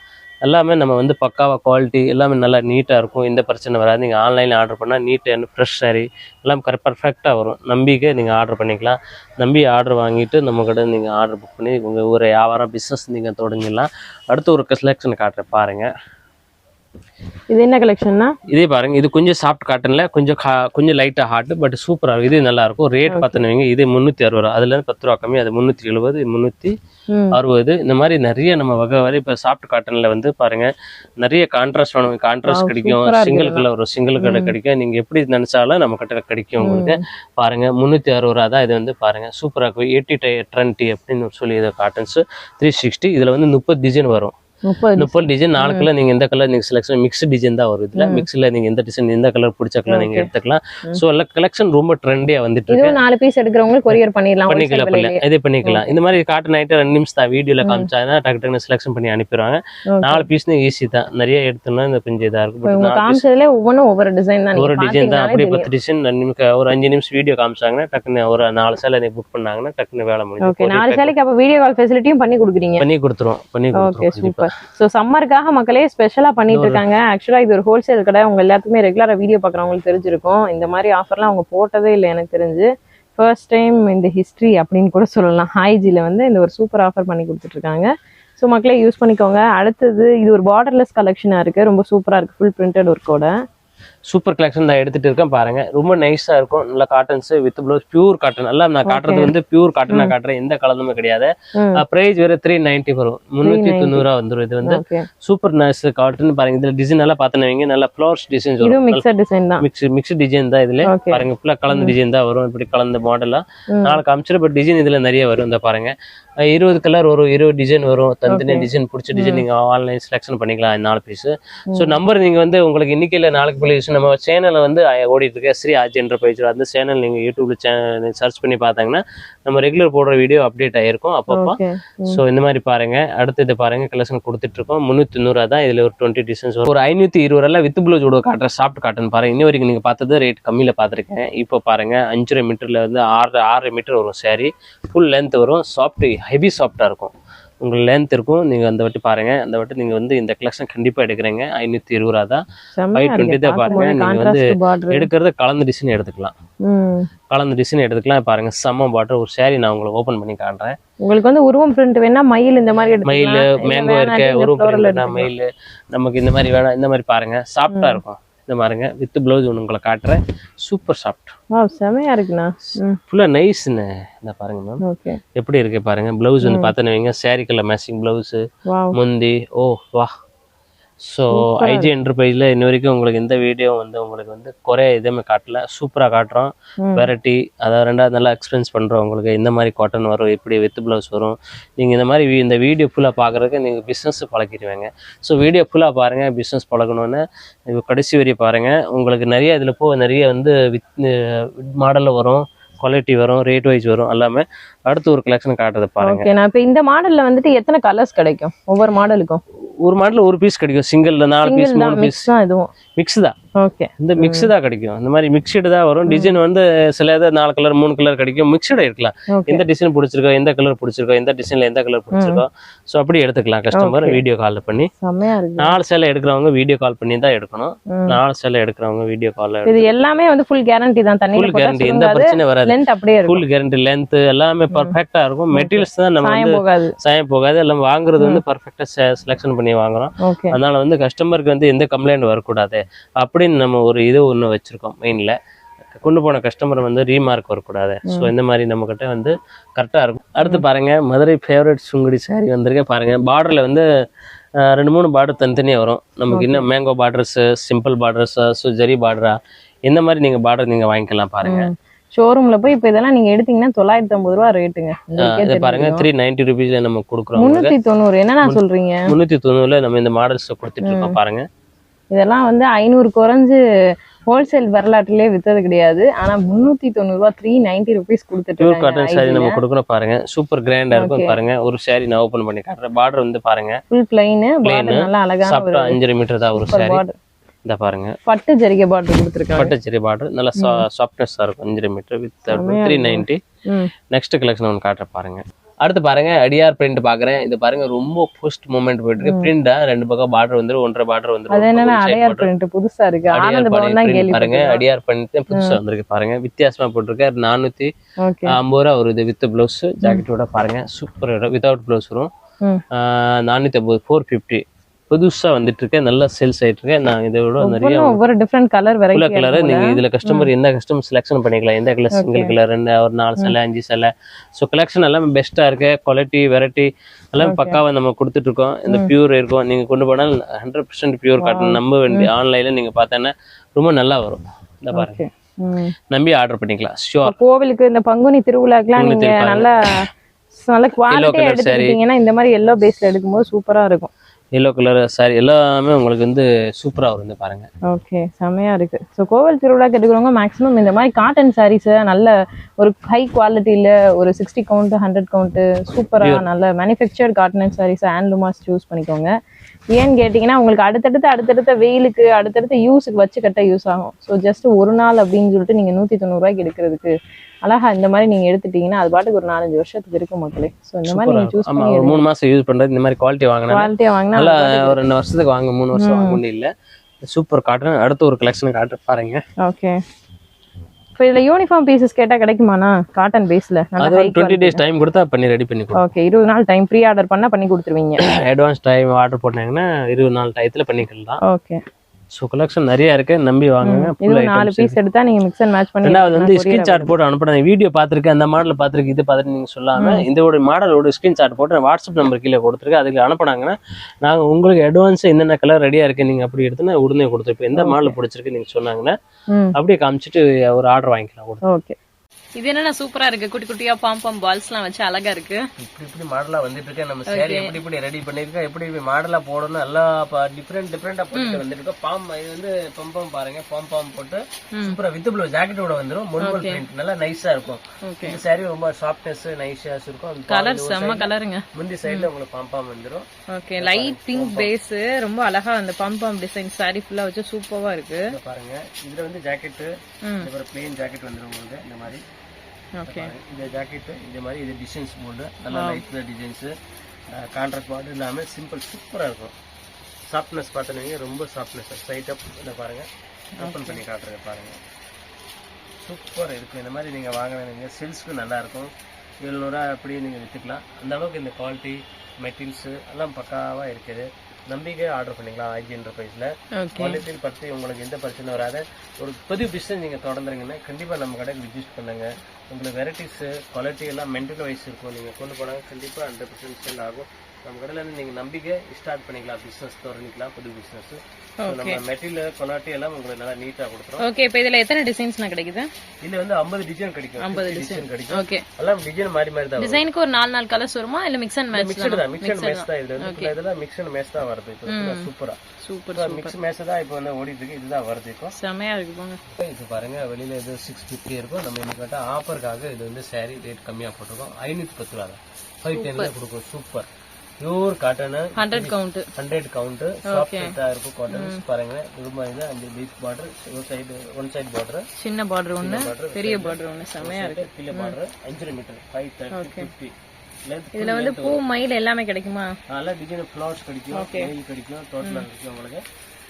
Speaker 1: எல்லாமே நம்ம வந்து பக்காவா குவாலிட்டி எல்லாமே நல்லா நீட்டாக இருக்கும். எந்த பிரச்சனை வராது. நீங்கள் ஆன்லைனில் ஆர்டர் பண்ணால் நீட் அண்ட் ஃப்ரெஷ் சாரி எல்லாம் கரெக்ட் பர்ஃபெக்டாக வரும். நம்பிக்கை நீங்கள் ஆர்டர் பண்ணிக்கலாம். நம்பி ஆர்டர் வாங்கிட்டு நம்ம கடை நீங்கள் ஆர்டர் புக் பண்ணி உங்கள் ஒரு வியாபாரம் பிஸ்னஸ் நீங்கள் தொடங்கிடலாம். அடுத்து ஒரு செலெக்ஷன் காட்டுறேன் பாருங்கள்
Speaker 2: இது என்ன கலெக்ஷன்னா
Speaker 1: இதே பாருங்க இது கொஞ்சம் சாஃப்ட் காட்டன்ல கொஞ்சம் கொஞ்சம் லைட்டா ஹார்ட் பட் சூப்பரா இருக்கும் இது நல்லா இருக்கும் ரேட் பார்த்தோன்னு வைங்க இது முந்நூற்றி அறுபது ரூபா. அதுல இருந்து பத்து ரூபா கம்மி அது முந்நூற்றி எழுபது முந்நூற்றி
Speaker 2: ம்.
Speaker 1: அறுபது. இந்த மாதிரி நிறைய நம்ம வகை வரை இப்போ சாஃப்ட் காட்டன்ல வந்து பாருங்க நிறைய கான்ட்ராஸ்ட் வேணும். கான்ட்ராஸ்ட் கிடைக்கும். சிங்கிள் கலர் ஒரு சிங்கிள் கலர் கிடைக்கும். நீங்க எப்படி நினைச்சாலும் நம்ம கிட்ட கிடைக்கும் உங்களுக்கு. பாருங்க முந்நூற்றி அறுபது ரூபா தான் இது வந்து பாருங்க சூப்பரா இருக்கும் எயிட்டி டை டுவெண்ட்டி அப்படின்னு சொல்லி இது காட்டன்ஸ் த்ரீ சிக்ஸ்டி இதுல வந்து முப்பது டிசைன் வரும்.
Speaker 2: முப்பது
Speaker 1: டிசைன் நாலு கலர் நீங்க எந்த கலர் நீங்க செலக்ஷன் மிக்ஸ் டிசைன் தான் வரும் இதுல. மிக்ஸ்ல நீங்க எந்த டிசைன் எந்த கலர் பிடிச்ச கலர் நீங்க எடுத்துக்கலாம். சோ எல்லாம் கலெக்ஷன் ரொம்ப ட்ரெண்டியா வந்துட்டு இருக்கு.
Speaker 2: நாலு பீஸ் எடுக்கிறவங்களுக்கு கொரியர் பண்ணிடலாம்
Speaker 1: பண்ணிக்கலாம். பண்ணலாம் இதே பண்ணிக்கலாம். இந்த மாதிரி காட்டன் ஐட்டம் ரெண்டு நிமிஷம் தான் வீடியோல காமிச்சாங்கன்னா டக்கு டக்குன்னு செலக்ஷன் பண்ணி அனுப்பிடுவாங்க. நாலு பீஸ் ஈஸி தான். நிறைய எடுத்தோம்னா இந்த கொஞ்சம் இதா இருக்கும்.
Speaker 2: காமிச்சதுல ஒவ்வொன்றும் ஒவ்வொரு டிசைன் தான்.
Speaker 1: ஒரு
Speaker 2: நீங்க
Speaker 1: டிசைன் தான். அப்படியே
Speaker 2: தெரியும்.
Speaker 1: பத்து டிசைன் ரெண்டு நிமிஷம் ஒரு அஞ்சு நிமிஷம் வீடியோ காமிச்சாங்கன்னா டக்குன்னு ஒரு நாலு சேலை நீ புக் பண்ணாங்கன்னா டக்குன்னு வேலை
Speaker 2: ஓகே நாலு சேலைக்கு அப்ப வீடியோ கால் ஃபெசிலிட்டியும் பண்ணி கொடுக்குறீங்க.
Speaker 1: பண்ணி கொடுத்துருவோம். பண்ணி கொடுத்துருவோம்.
Speaker 2: சூப்பர் ஸோ சம்மருக்காக மக்களே ஸ்பெஷலா பண்ணிட்டு இருக்காங்க ஆக்சுவலா இது ஒரு ஹோல்சேல் கடை. உங்க எல்லாத்துக்குமே ரெகுலரா வீடியோ பாக்குறவங்களுக்கு தெரிஞ்சிருக்கும். இந்த மாதிரி ஆஃபர்லாம் அவங்க போட்டதே இல்லை எனக்கு தெரிஞ்சு. ஃபர்ஸ்ட் டைம் இந்த ஹிஸ்ட்ரி அப்படின்னு கூட சொல்லலாம். ஹைஜில வந்து இந்த ஒரு சூப்பர் ஆஃபர் பண்ணி கொடுத்துட்டு இருக்காங்க ஸோ மக்களே யூஸ் பண்ணிக்கோங்க. அடுத்தது இது ஒரு பார்டர்லெஸ் கலெக்ஷனா இருக்கு. ரொம்ப சூப்பரா இருக்கு. ஃபுல் பிரிண்டட் ஒர்க்கோட
Speaker 1: சூப்பர் கலெக்ஷன் நான் எடுத்துட்டு இருக்கேன் பாருங்க. ரொம்ப நைஸா இருக்கும். நல்ல cottons with blouse pure cotton எல்லாம் நான் காட்டுறது வந்து பியூர் காட்டன் நான் காட்டுறேன். எந்த கலந்துமே கிடையாது. பிரைஸ் வேற த்ரீ நைன்டி வரும் முந்நூத்தி தொண்ணூறுவா வந்துரும். இது வந்து சூப்பர் நைஸ் காட்டன் பாருங்க. இதுல டிசைன் எல்லாம் பார்த்தேன்னு வைங்க நல்ல ஃபிளவர்ஸ் டிசைன்ஸ் வரும்.
Speaker 2: தான்.
Speaker 1: மிக்ஸ் மிக்ஸ் டிசைன் தான் இதுல. பாருங்க ஃபுல்லா கலந்த டிசைன் தான் வரும். இப்படி கலந்த மாடலா
Speaker 2: ம்.
Speaker 1: நாலு காமிச்சிரு பட் டிசைன் இதுல நிறைய வரும். இந்த பாருங்க. இருபது கலர் வரும் இருபது டிசைன் வரும். தனித்தனியா டிசைன் பிடிச்ச டிசைன் நீங்க ஆன்லைன் செலெக்ஷன் பண்ணிக்கலாம். நாலு பீஸ் ஸோ நம்பர் நீங்க வந்து உங்களுக்கு இன்னைக்கு இல்ல நாளைக்கு பிளேஸ் நம்ம சேனலை வந்து ஓடிட்டு இருக்க ஸ்ரீ ஆஜி என்டர்பிரைஸ் அந்த சேனல் நீங்கள் யூடியூப்ல சேனல் சர்ச் பண்ணி பார்த்தாங்கன்னா நம்ம ரெகுலர் போடுற வீடியோ அப்டேட் ஆயிருக்கும் அப்பப்போ. ஸோ இந்த மாதிரி பாருங்க. அடுத்து இது பாருங்க கலெக்ஷன் கொடுத்துட்டு இருக்கோம் முந்நூற்றி நூறுரூவா தான் இதில் ஒரு டுவெண்ட்டி டிசைன்ஸ் வரும். ஒரு ஐநூற்றி இருபது ரூபாய் வித் ப்ளவுஸ் விட காட்டுற சாஃப்ட் காட்டன் பாருங்க. இன்னி வரைக்கும் நீங்கள் பார்த்தது ரேட் கம்மியில் பார்த்துருக்கேன். இப்போ பாருங்க அஞ்சரை மீட்டரில் வந்து ஆறு ஆறு மீட்டர் வரும் saree. ஃபுல் லென்த் வரும். சாஃப்ட் ஹெவி சாஃப்டாக இருக்கும். உங்களுக்கு லென்த் இருக்கும். நீங்கள் அந்த வாட்டி பாருங்க. அந்த வாட்டி நீங்கள் வந்து இந்த கலெக்ஷன் கண்டிப்பாக எடுக்கிறீங்க. ஐநூற்றி இருபது ரூபா தான். 520
Speaker 2: இருக்கு.
Speaker 1: தான் பாருங்க. நீங்க வந்து எடுக்கிறது கலந்து டிசைன் எடுத்துக்கலாம். கலந்து டிசைன் எடுத்துக்கலாம். பாருங்க. செம்ம பாட்டர் ஒரு saree நான் உங்களுக்கு ஓப்பன் பண்ணி காட்டுறேன்
Speaker 2: உங்களுக்கு வந்து உருவம் பிரிண்ட் வேணா மயில் இந்த மாதிரி
Speaker 1: மயில் மேங்கோ இருக்க.
Speaker 2: floral
Speaker 1: print. மயில் நமக்கு இந்த மாதிரி வேணாம் இந்த மாதிரி பாருங்க. சாஃப்டா இருக்கும். இந்த பாருங்க வித் ப்ளவுஸ் ஒன்று உங்களை காட்டுறேன். சூப்பர் சாஃப்ட்
Speaker 2: வாவ் செமையா இருக்குண்ணா.
Speaker 1: ஃபுல்லாக நைஸ்ண்ணே இந்த பாருங்க மேம்
Speaker 2: ஓகே
Speaker 1: எப்படி இருக்கு பாருங்க ப்ளவுஸ் வந்து பார்த்தோன்னு வைங்க. கலர் மேட்சிங் ப்ளவுஸு முந்தி. ஓ வா. ஸோ ஐஜி என்டர்பிரைஸில் இன்ன வரைக்கும் உங்களுக்கு இந்த வீடியோ வந்து உங்களுக்கு வந்து குறை எதுவுமே காட்டல. சூப்பராக காட்டுறோம். வெரைட்டி அதாவது ரெண்டாவது நல்லா எக்ஸ்பீரியன்ஸ் பண்ணுறோம் உங்களுக்கு. இந்த மாதிரி காட்டன் வரும் எப்படி வித் ப்ளவுஸ் வரும். நீங்கள் இந்த மாதிரி இந்த வீடியோ ஃபுல்லாக பார்க்குறதுக்கு நீங்கள் பிஸ்னஸ் பழக்கிடுவீங்க. ஸோ வீடியோ ஃபுல்லாக பாருங்கள் பிஸ்னஸ் பழகணுன்னு இப்போ கடைசி வரையும் பாருங்கள் உங்களுக்கு நிறைய இதில் போ நிறைய வந்து வித் மாடலில் வரும். குவாலிட்டி வரும் ரேட் வைஸ் வரும் எல்லாமே அடுத்து ஒரு கலெக்ஷன் காட்டுறது பாருங்க.
Speaker 2: ஓகே நான் இப்ப இந்த மாடல்ல வந்துட்டு எத்தனை கலர்ஸ் கிடைக்கும்? ஒவ்வொரு மாடலுக்கும்
Speaker 1: ஒரு மாடல் ஒரு பீஸ் கிடைக்கும். சிங்கிள்ல நாலு பீஸ் மூணு பீஸ்
Speaker 2: இதுவும்.
Speaker 1: மிக்ஸ் தான்.
Speaker 2: ஓகே
Speaker 1: இந்த மிக்ஸ் தான் கிடைக்கும். இந்த மாதிரி மிக்சடு தான் வரும். டிசைன் வந்து சில இது நாலு கலர் மூணு கலர் கிடைக்கும். மிக்சடு இருக்கலாம்
Speaker 2: ஓகே
Speaker 1: எந்த டிசைன் பிடிச்சிருக்கோ எந்த கலர் பிடிச்சிருக்கோ எந்த டிசைன்ல எந்த கலர் பிடிச்சிருக்கோ ஸோ அப்படி எடுத்துக்கலாம். கஸ்டமர் வீடியோ கால் பண்ணி. நாலு சேலை எடுக்கிறவங்க வீடியோ கால் பண்ணி தான் எடுக்கணும். நாலு சேலை எடுக்கிறவங்க வீடியோ கால்
Speaker 2: இது எல்லாமே வந்து ஃபுல் கேரண்டி தான்.
Speaker 1: ஃபுல் கேரண்டி எந்த பிரச்சனை வராது.
Speaker 2: லென்த் அப்படியே
Speaker 1: ஃபுல் கேரண்டி லென்த் எல்லாமே பர்ஃபெக்டா இருக்கும். மெட்டீரியல்ஸ் தான் நம்ம
Speaker 2: சாயம்
Speaker 1: வந்து
Speaker 2: போகாது.
Speaker 1: சாயம் போகாது. எல்லாம் வாங்குறது வந்து பர்ஃபெக்டா செலெக்ஷன் பண்ணி வாங்குறோம்.
Speaker 2: ஓகே
Speaker 1: அதனால வந்து கஸ்டமருக்கு வந்து எந்த கம்ப்ளைண்ட் வரக்கூடாது. அப்படின்னு நம்ம ஒரு இது ஒன்று வச்சிருக்கோம் மெயினில் கொண்டு போன கஸ்டமர் வந்து ரீமார்க் வரக்கூடாது. ஸோ இந்த மாதிரி நம்மக்கிட்ட வந்து கரெக்டாக இருக்கும். அடுத்து பாருங்க மதுரை ஃபேவரட் சுங்குடி saree வந்திருக்க. பாருங்க பார்டரில் வந்து ரெண்டு மூணு பார்டர் தனித்தனியாக வரும். நமக்கு இன்னும் mango borders simple borders so zari பார்டரா இந்த மாதிரி நீங்கள் பார்டர் நீங்கள் வாங்கிக்கலாம் பாருங்க.
Speaker 2: ஷோரூம்ல போய் இப்ப இதெல்லாம் நீங்க எடுத்தீங்கன்னா தொள்ளாயிரத்தி ஐம்பது ரூபா ரேட்டுங்க.
Speaker 1: பாருங்க த்ரீ நைன்டி ருபீஸில் நம்ம கொடுக்குறோம்
Speaker 2: முன்னூத்தி தொண்ணூறு. என்னண்ணா சொல்றீங்க?
Speaker 1: முந்நூற்றி தொண்ணூறில் நம்ம இந்த மாடல்ஸை கொடுத்துட்டு இருக்கோம் பாருங்க.
Speaker 2: இதெல்லாம் வந்து ஐநூறு குறைஞ்சு ஹோல்சேல் வரலாற்றிலே வித்தது கிடையாது. ஆனா முன்னூத்தி தொண்ணூறு ரூபா த்ரீ நைன்டி ருபீஸ் கொடுத்துட்டு
Speaker 1: பியூர் காட்டன் saree நம்ம கொடுக்குறோம் பாருங்க. சூப்பர் கிராண்டா இருக்கும் பாருங்க. ஒரு saree நான் ஓபன் பண்ணி காட்டுறேன். பார்டர் வந்து பாருங்க.
Speaker 2: Full plain. நல்லா அழகான
Speaker 1: அஞ்சரை மீட்டர் தான் ஒரு
Speaker 2: பார்டர்
Speaker 1: இந்த பாருங்க.
Speaker 2: பட்டு ஜரிகை பார்டர் கொடுத்துருக்காங்க.
Speaker 1: பட்டுச்சேரி பார்டர் நல்லா சாஃப்ட்னஸா இருக்கும். அஞ்சரை metre with three ninety next collection ஒன்று காட்டுறேன் பாருங்க. அடுத்து பாருங்க அடியார் பிரிண்ட் பாக்குறேன். இது பாருங்க ரொம்ப ஃபர்ஸ்ட் மூமெண்ட் போயிட்டு இருக்கு பிரிண்டா ரெண்டு பக்கம் பார்டர் வந்துரும் ஒன்றரை பார்டர் வந்துரும்.
Speaker 2: அடையார். பிரிண்ட் புதுசா இருக்கு.
Speaker 1: பாருங்க. அடியார் பண்ணிட்டு புதுசா வந்திருக்கு பாருங்க. வித்தியாசமா போட்டிருக்காரு நானூத்தி ஐம்பது ரூபா வருது வித் பிளவுஸ் ஜாக்கெட்டோட பாருங்க. சூப்பர் வித்தவுட் பிளவுஸ் வரும். நானூற்றி ஐம்பது ஃபோர் ஃபிஃப்டி புதுசாக வந்துட்டு இருக்கேன் நல்லா சேல்ஸ் ஆயிட்டு இருக்கேன் நான் இதை விட நிறைய
Speaker 2: ஒவ்வொரு டிஃப்ரெண்ட் கலர் வெரைட்டி
Speaker 1: கலர் நீங்கள் இதில் கஸ்டமர் எந்த கஸ்டமர் செலெக்ஷன் பண்ணிக்கலாம். எந்த கலர் சிங்கிள் கலர் ஒரு நாலு சிலை அஞ்சு சிலை. ஸோ கலெக்ஷன் எல்லாமே பெஸ்ட்டாக இருக்கு. குவாலிட்டி வெரைட்டி எல்லாமே பக்காவாக நம்ம கொடுத்துட்டு இருக்கோம் இந்த பியூர் இருக்கும். நீங்கள் கொண்டு போனால் ஹண்ட்ரட் பர்சன்ட் பியூர் காட்டன் நம்ப வேண்டிய ஆன்லைனில் நீங்கள் பார்த்தோன்னா ரொம்ப நல்லா வரும். இந்த பாருங்க. நம்பி ஆர்டர் பண்ணிக்கலாம். ஷியோர்
Speaker 2: கோவிலுக்கு இந்த பங்குனி திருவிழாக்கெல்லாம் நீங்க. நல்லா நல்ல குவாலிட்டியா. எடுத்துக்கிட்டீங்கன்னா இந்த மாதிரி எல்லோ பேஸ்ல எடுக்கும்போது சூப்பரா இருக்கும்.
Speaker 1: எல்லோ கலர் சாரி எல்லாமே உங்களுக்கு வந்து சூப்பராக வரும். இந்த பாருங்க.
Speaker 2: ஓகே செமையா இருக்கு. ஸோ கோவில் திருவிழாக்கு எடுக்கிறவங்க மேக்ஸிமம் இந்த மாதிரி காட்டன் சாரீஸ் நல்ல ஒரு ஹை குவாலிட்டியில ஒரு சிக்ஸ்டி கவுண்ட் ஹண்ட்ரட் கவுண்ட் சூப்பரா நல்ல மேனுஃபேக்சர்ட் காட்டன் சாரீஸ் ஹேண்ட்லூமாஸ் சூஸ் பண்ணிக்கோங்க. ஏன்னு கேட்டிங்கன்னா உங்களுக்கு அடுத்தடுத்த அடுத்தடுத்த வெயிலுக்கு அடுத்தடுத்த யூஸுக்கு வச்சு கட்ட யூஸ் ஆகும். ஸோ ஜஸ்ட் ஒரு நாள் அப்படின்னு சொல்லிட்டு நீங்க நூத்தி தொண்ணூறுரூவாய்க்கு எடுக்கிறதுக்கு அழகா இந்த மாதிரி நீங்க எடுத்துட்டீங்கன்னா அது பாட்டுக்கு ஒரு நாலஞ்சு வருஷத்துக்கு இருக்கும் மக்களே. ஸோ இந்த மாதிரி நீங்க சூஸ் பண்ணி
Speaker 1: ஒரு மூணு மாசம் யூஸ் பண்றது இந்த மாதிரி குவாலிட்டி வாங்கினா
Speaker 2: குவாலிட்டியா வாங்கினா
Speaker 1: ஒரு ரெண்டு வருஷத்துக்கு வாங்க மூணு வருஷம் வாங்க முடியல. சூப்பர் காட்டன் அடுத்த ஒரு கலெக்ஷன் காட்டு பாருங்க.
Speaker 2: ஓகே இப்போ இதுல யூனிஃபார்ம் பீசஸ் கேட்டா கிடைக்குமாண்ணா? காட்டன் பேஸ்ல
Speaker 1: அது டுவெண்ட்டி டேஸ் டைம் கொடுத்தா பண்ணி ரெடி பண்ணி
Speaker 2: ஓகே இருபது நாள் டைம் ப்ரீ ஆர்டர் பண்ணா பண்ணி கொடுத்துருவீங்க.
Speaker 1: அட்வான்ஸ் டைம் ஆர்டர் போட்டாங்கன்னா இருபது நாள் டயத்துல பண்ணிக்கலாம்
Speaker 2: ஓகே
Speaker 1: ஸோ கலெக்ஷன் நிறைய இருக்கு. நம்பி வாங்குங்க.
Speaker 2: இது நாலு பீஸ் எடுத்தா நீங்க மிக்ஸ் அண்ட் மேட்ச் பண்ணி
Speaker 1: ரெண்டாவது வந்து
Speaker 2: courier
Speaker 1: ஸ்கிரீன்ஷாட் போட்டு அனுப்புறேன் வீடியோ பார்த்துருக்கேன். அந்த மாடல் பார்த்துருக்கு இது பார்த்துட்டு நீங்க சொல்லாம இந்த ஒரு மாடலோட ஸ்கிரீன்ஷாட் போட்டு வாட்ஸ்அப் நம்பர் கீழே கொடுத்துருக்கேன். அதுக்கு அனுப்புனாங்கன்னா நாங்க உங்களுக்கு அட்வான்ஸ் என்னென்ன கலர் ரெடியா இருக்கு நீங்க அப்படி எடுத்துனா உடனே கொடுத்துருப்போம் எந்த மாடல் பிடிச்சிருக்கு நீங்க சொன்னாங்கன்னா அப்படியே காமிச்சிட்டு ஒரு ஆர்டர் வாங்கிக்கலாம்.
Speaker 2: ஓகே இது என்னன்னா சூப்பரா இருக்கு. குட்டி குட்டியா பாம் பாம் பால்ஸ் எல்லாம் வச்சு அழகா இருக்கு.
Speaker 1: இப்படி இப்படி மாடலா வந்துட்டு இருக்கேன் நம்ம சேரீ எப்படி இப்படி ரெடி பண்ணிருக்கோம் எப்படி இப்படி மாடலா போடணும் எல்லாம் டிஃப்ரெண்ட் டிஃப்ரெண்டா போட்டு வந்துருக்கோம் பாம் இது வந்து பம்பம் பாருங்க. பாம் பாம் போட்டு சூப்பரா வித் ப்ளூ ஜாக்கெட்டோட வந்துரும். முன்பல் பிரிண்ட் நல்லா நைஸா இருக்கும். இந்த saree ரொம்ப சாஃப்ட்னஸ் நைஸாஸ் இருக்கும்
Speaker 2: கலர் செம்ம கலருங்க
Speaker 1: முந்தி சைடுல உங்களுக்கு பாம் பாம் வந்துரும்.
Speaker 2: ஓகே லைட் பிங்க் பேஸ் ரொம்ப அழகா அந்த பம் பம் டிசைன் சாரி ஃபுல்லா வச்சு சூப்பரா இருக்கு.
Speaker 1: பாருங்க. இதுல வந்து ஜாக்கெட்
Speaker 2: ம்.
Speaker 1: இந்த ஒரு பிளேன் ஜாக்கெட் வந்துரும் உங்களுக்கு. இந்த மாதிரி.
Speaker 2: ஓகே.
Speaker 1: இந்த ஜாக்கெட் இந்த மாதிரி இது டிசைன்ஸ் போர்டு நல்லா லைட் டிசைன்ஸ் கான்ட்ராக்ட் பார்டர் இல்லாம சிம்பிள் சூப்பரா இருக்கும். சாஃப்ட்னஸ் பார்த்தீங்கன்னா ரொம்ப சாஃப்ட்னஸ் சைட் அப் இதை பாருங்க. ஓப்பன் பண்ணி காட்டுறேன் பாருங்க. சூப்பர் இருக்கும். இந்த மாதிரி நீங்க வாங்கினீங்க சேல்ஸ்க்கு நல்லா இருக்கும். எழுநூறுவா அப்படியே நீங்க வித்துக்கலாம். அந்த அளவுக்கு இந்த குவாலிட்டி மெட்டீரியல்ஸ் எல்லாம் பக்காவா இருக்குது. நம்பிக்கை ஆர்டர் பண்ணிக்கலாம் ஐஜி என்டர்பிரைஸ்ல
Speaker 2: ஓகே
Speaker 1: குவாலிட்டி பற்றி உங்களுக்கு எந்த பிரச்சனை வராது. ஒரு புது பிஸ்னஸ் நீங்கள் தொடர்ந்துருங்கன்னா கண்டிப்பாக நம்ம கடைக்கு விசிட் பண்ணுங்க. உங்களுக்கு வெரைட்டிஸ் குவாலிட்டி எல்லாம் மென்டல் வைஸ் இருக்கும். நீங்கள் கொண்டு போனாங்க கண்டிப்பாக ஹண்ட்ரட் பர்சன்ட் செல் ஆகும். நம்ம கடையில் நீங்கள் நம்பிக்கை ஸ்டார்ட் பண்ணிக்கலாம் பிஸ்னஸ் தொடர்ந்துக்கலாம் புது பிஸ்னஸ் நம்ம மெட்டீரியல் குவாலிட்டி எல்லாம் உங்களுக்கு நல்லா நீட்டாக கொடுத்துரும்.
Speaker 2: ஓகே இப்போ இதுல எத்தனை டிசைன்ஸ்லாம் கிடைக்குது?
Speaker 1: இதுல வந்து ஐம்பது டிசைன் கிடைக்கும். ஐம்பது டிசைன் கிடைக்கும்.
Speaker 2: ஓகே
Speaker 1: எல்லாம் டிசைன் மாறி மாறி தான்
Speaker 2: டிசைனுக்கு ஒரு நாலு நாலு கலர்ஸ் வருமா? இல்ல மிக்ஸ் அண்ட் மேட்ச்
Speaker 1: மிக்சடு தான்? மிக்சட் மேட்ச் தான் இது வந்து இதெல்லாம் மிக்சட் மேட்ச் தான் வருது. இப்போ சூப்பரா
Speaker 2: சூப்பர்
Speaker 1: மிக்ஸ் மேட்ச் தான் இப்போ வந்து ஓடிட்டு இருக்கு. இதுதான் வருது இப்போ.
Speaker 2: செமையா இருக்கு போங்க.
Speaker 1: இது பாருங்க வெளியில இது சிக்ஸ் ஃபிஃப்டி இருக்கும். நம்ம இன்னைக்கு கேட்டா ஆஃபருக்காக இது வந்து saree ரேட் கம்மியா போட்டிருக்கோம். ஐநூத்தி பத்து ரூபா தான். ஃபைவ் டென்ல கொடுக்கும். Super pure cotton
Speaker 2: hundred count
Speaker 1: hundred count சாஃப்டா இருக்கும் காட்டன் பாருங்க. ரொம்ப இது அஞ்சு பீச் பார்டர் ஒரு சைடு ஒன் சைடு பார்டர்
Speaker 2: சின்ன பார்டர்
Speaker 1: border,
Speaker 2: பெரிய பார்டர் ஒண்ணு செமையா இருக்கு.
Speaker 1: கீழே பார்டர் அஞ்சரை மீட்டர் ஃபைவ் தேர்ட்டி ஃபிஃப்டி
Speaker 2: இதுல வந்து பூ மயில் எல்லாமே கிடைக்குமா?
Speaker 1: நல்லா டிசைன் ஃபிளவர்ஸ் கிடைக்கும். கிடைக்கும் டோட்டலா கிடைக்கும் உங்களுக்கு.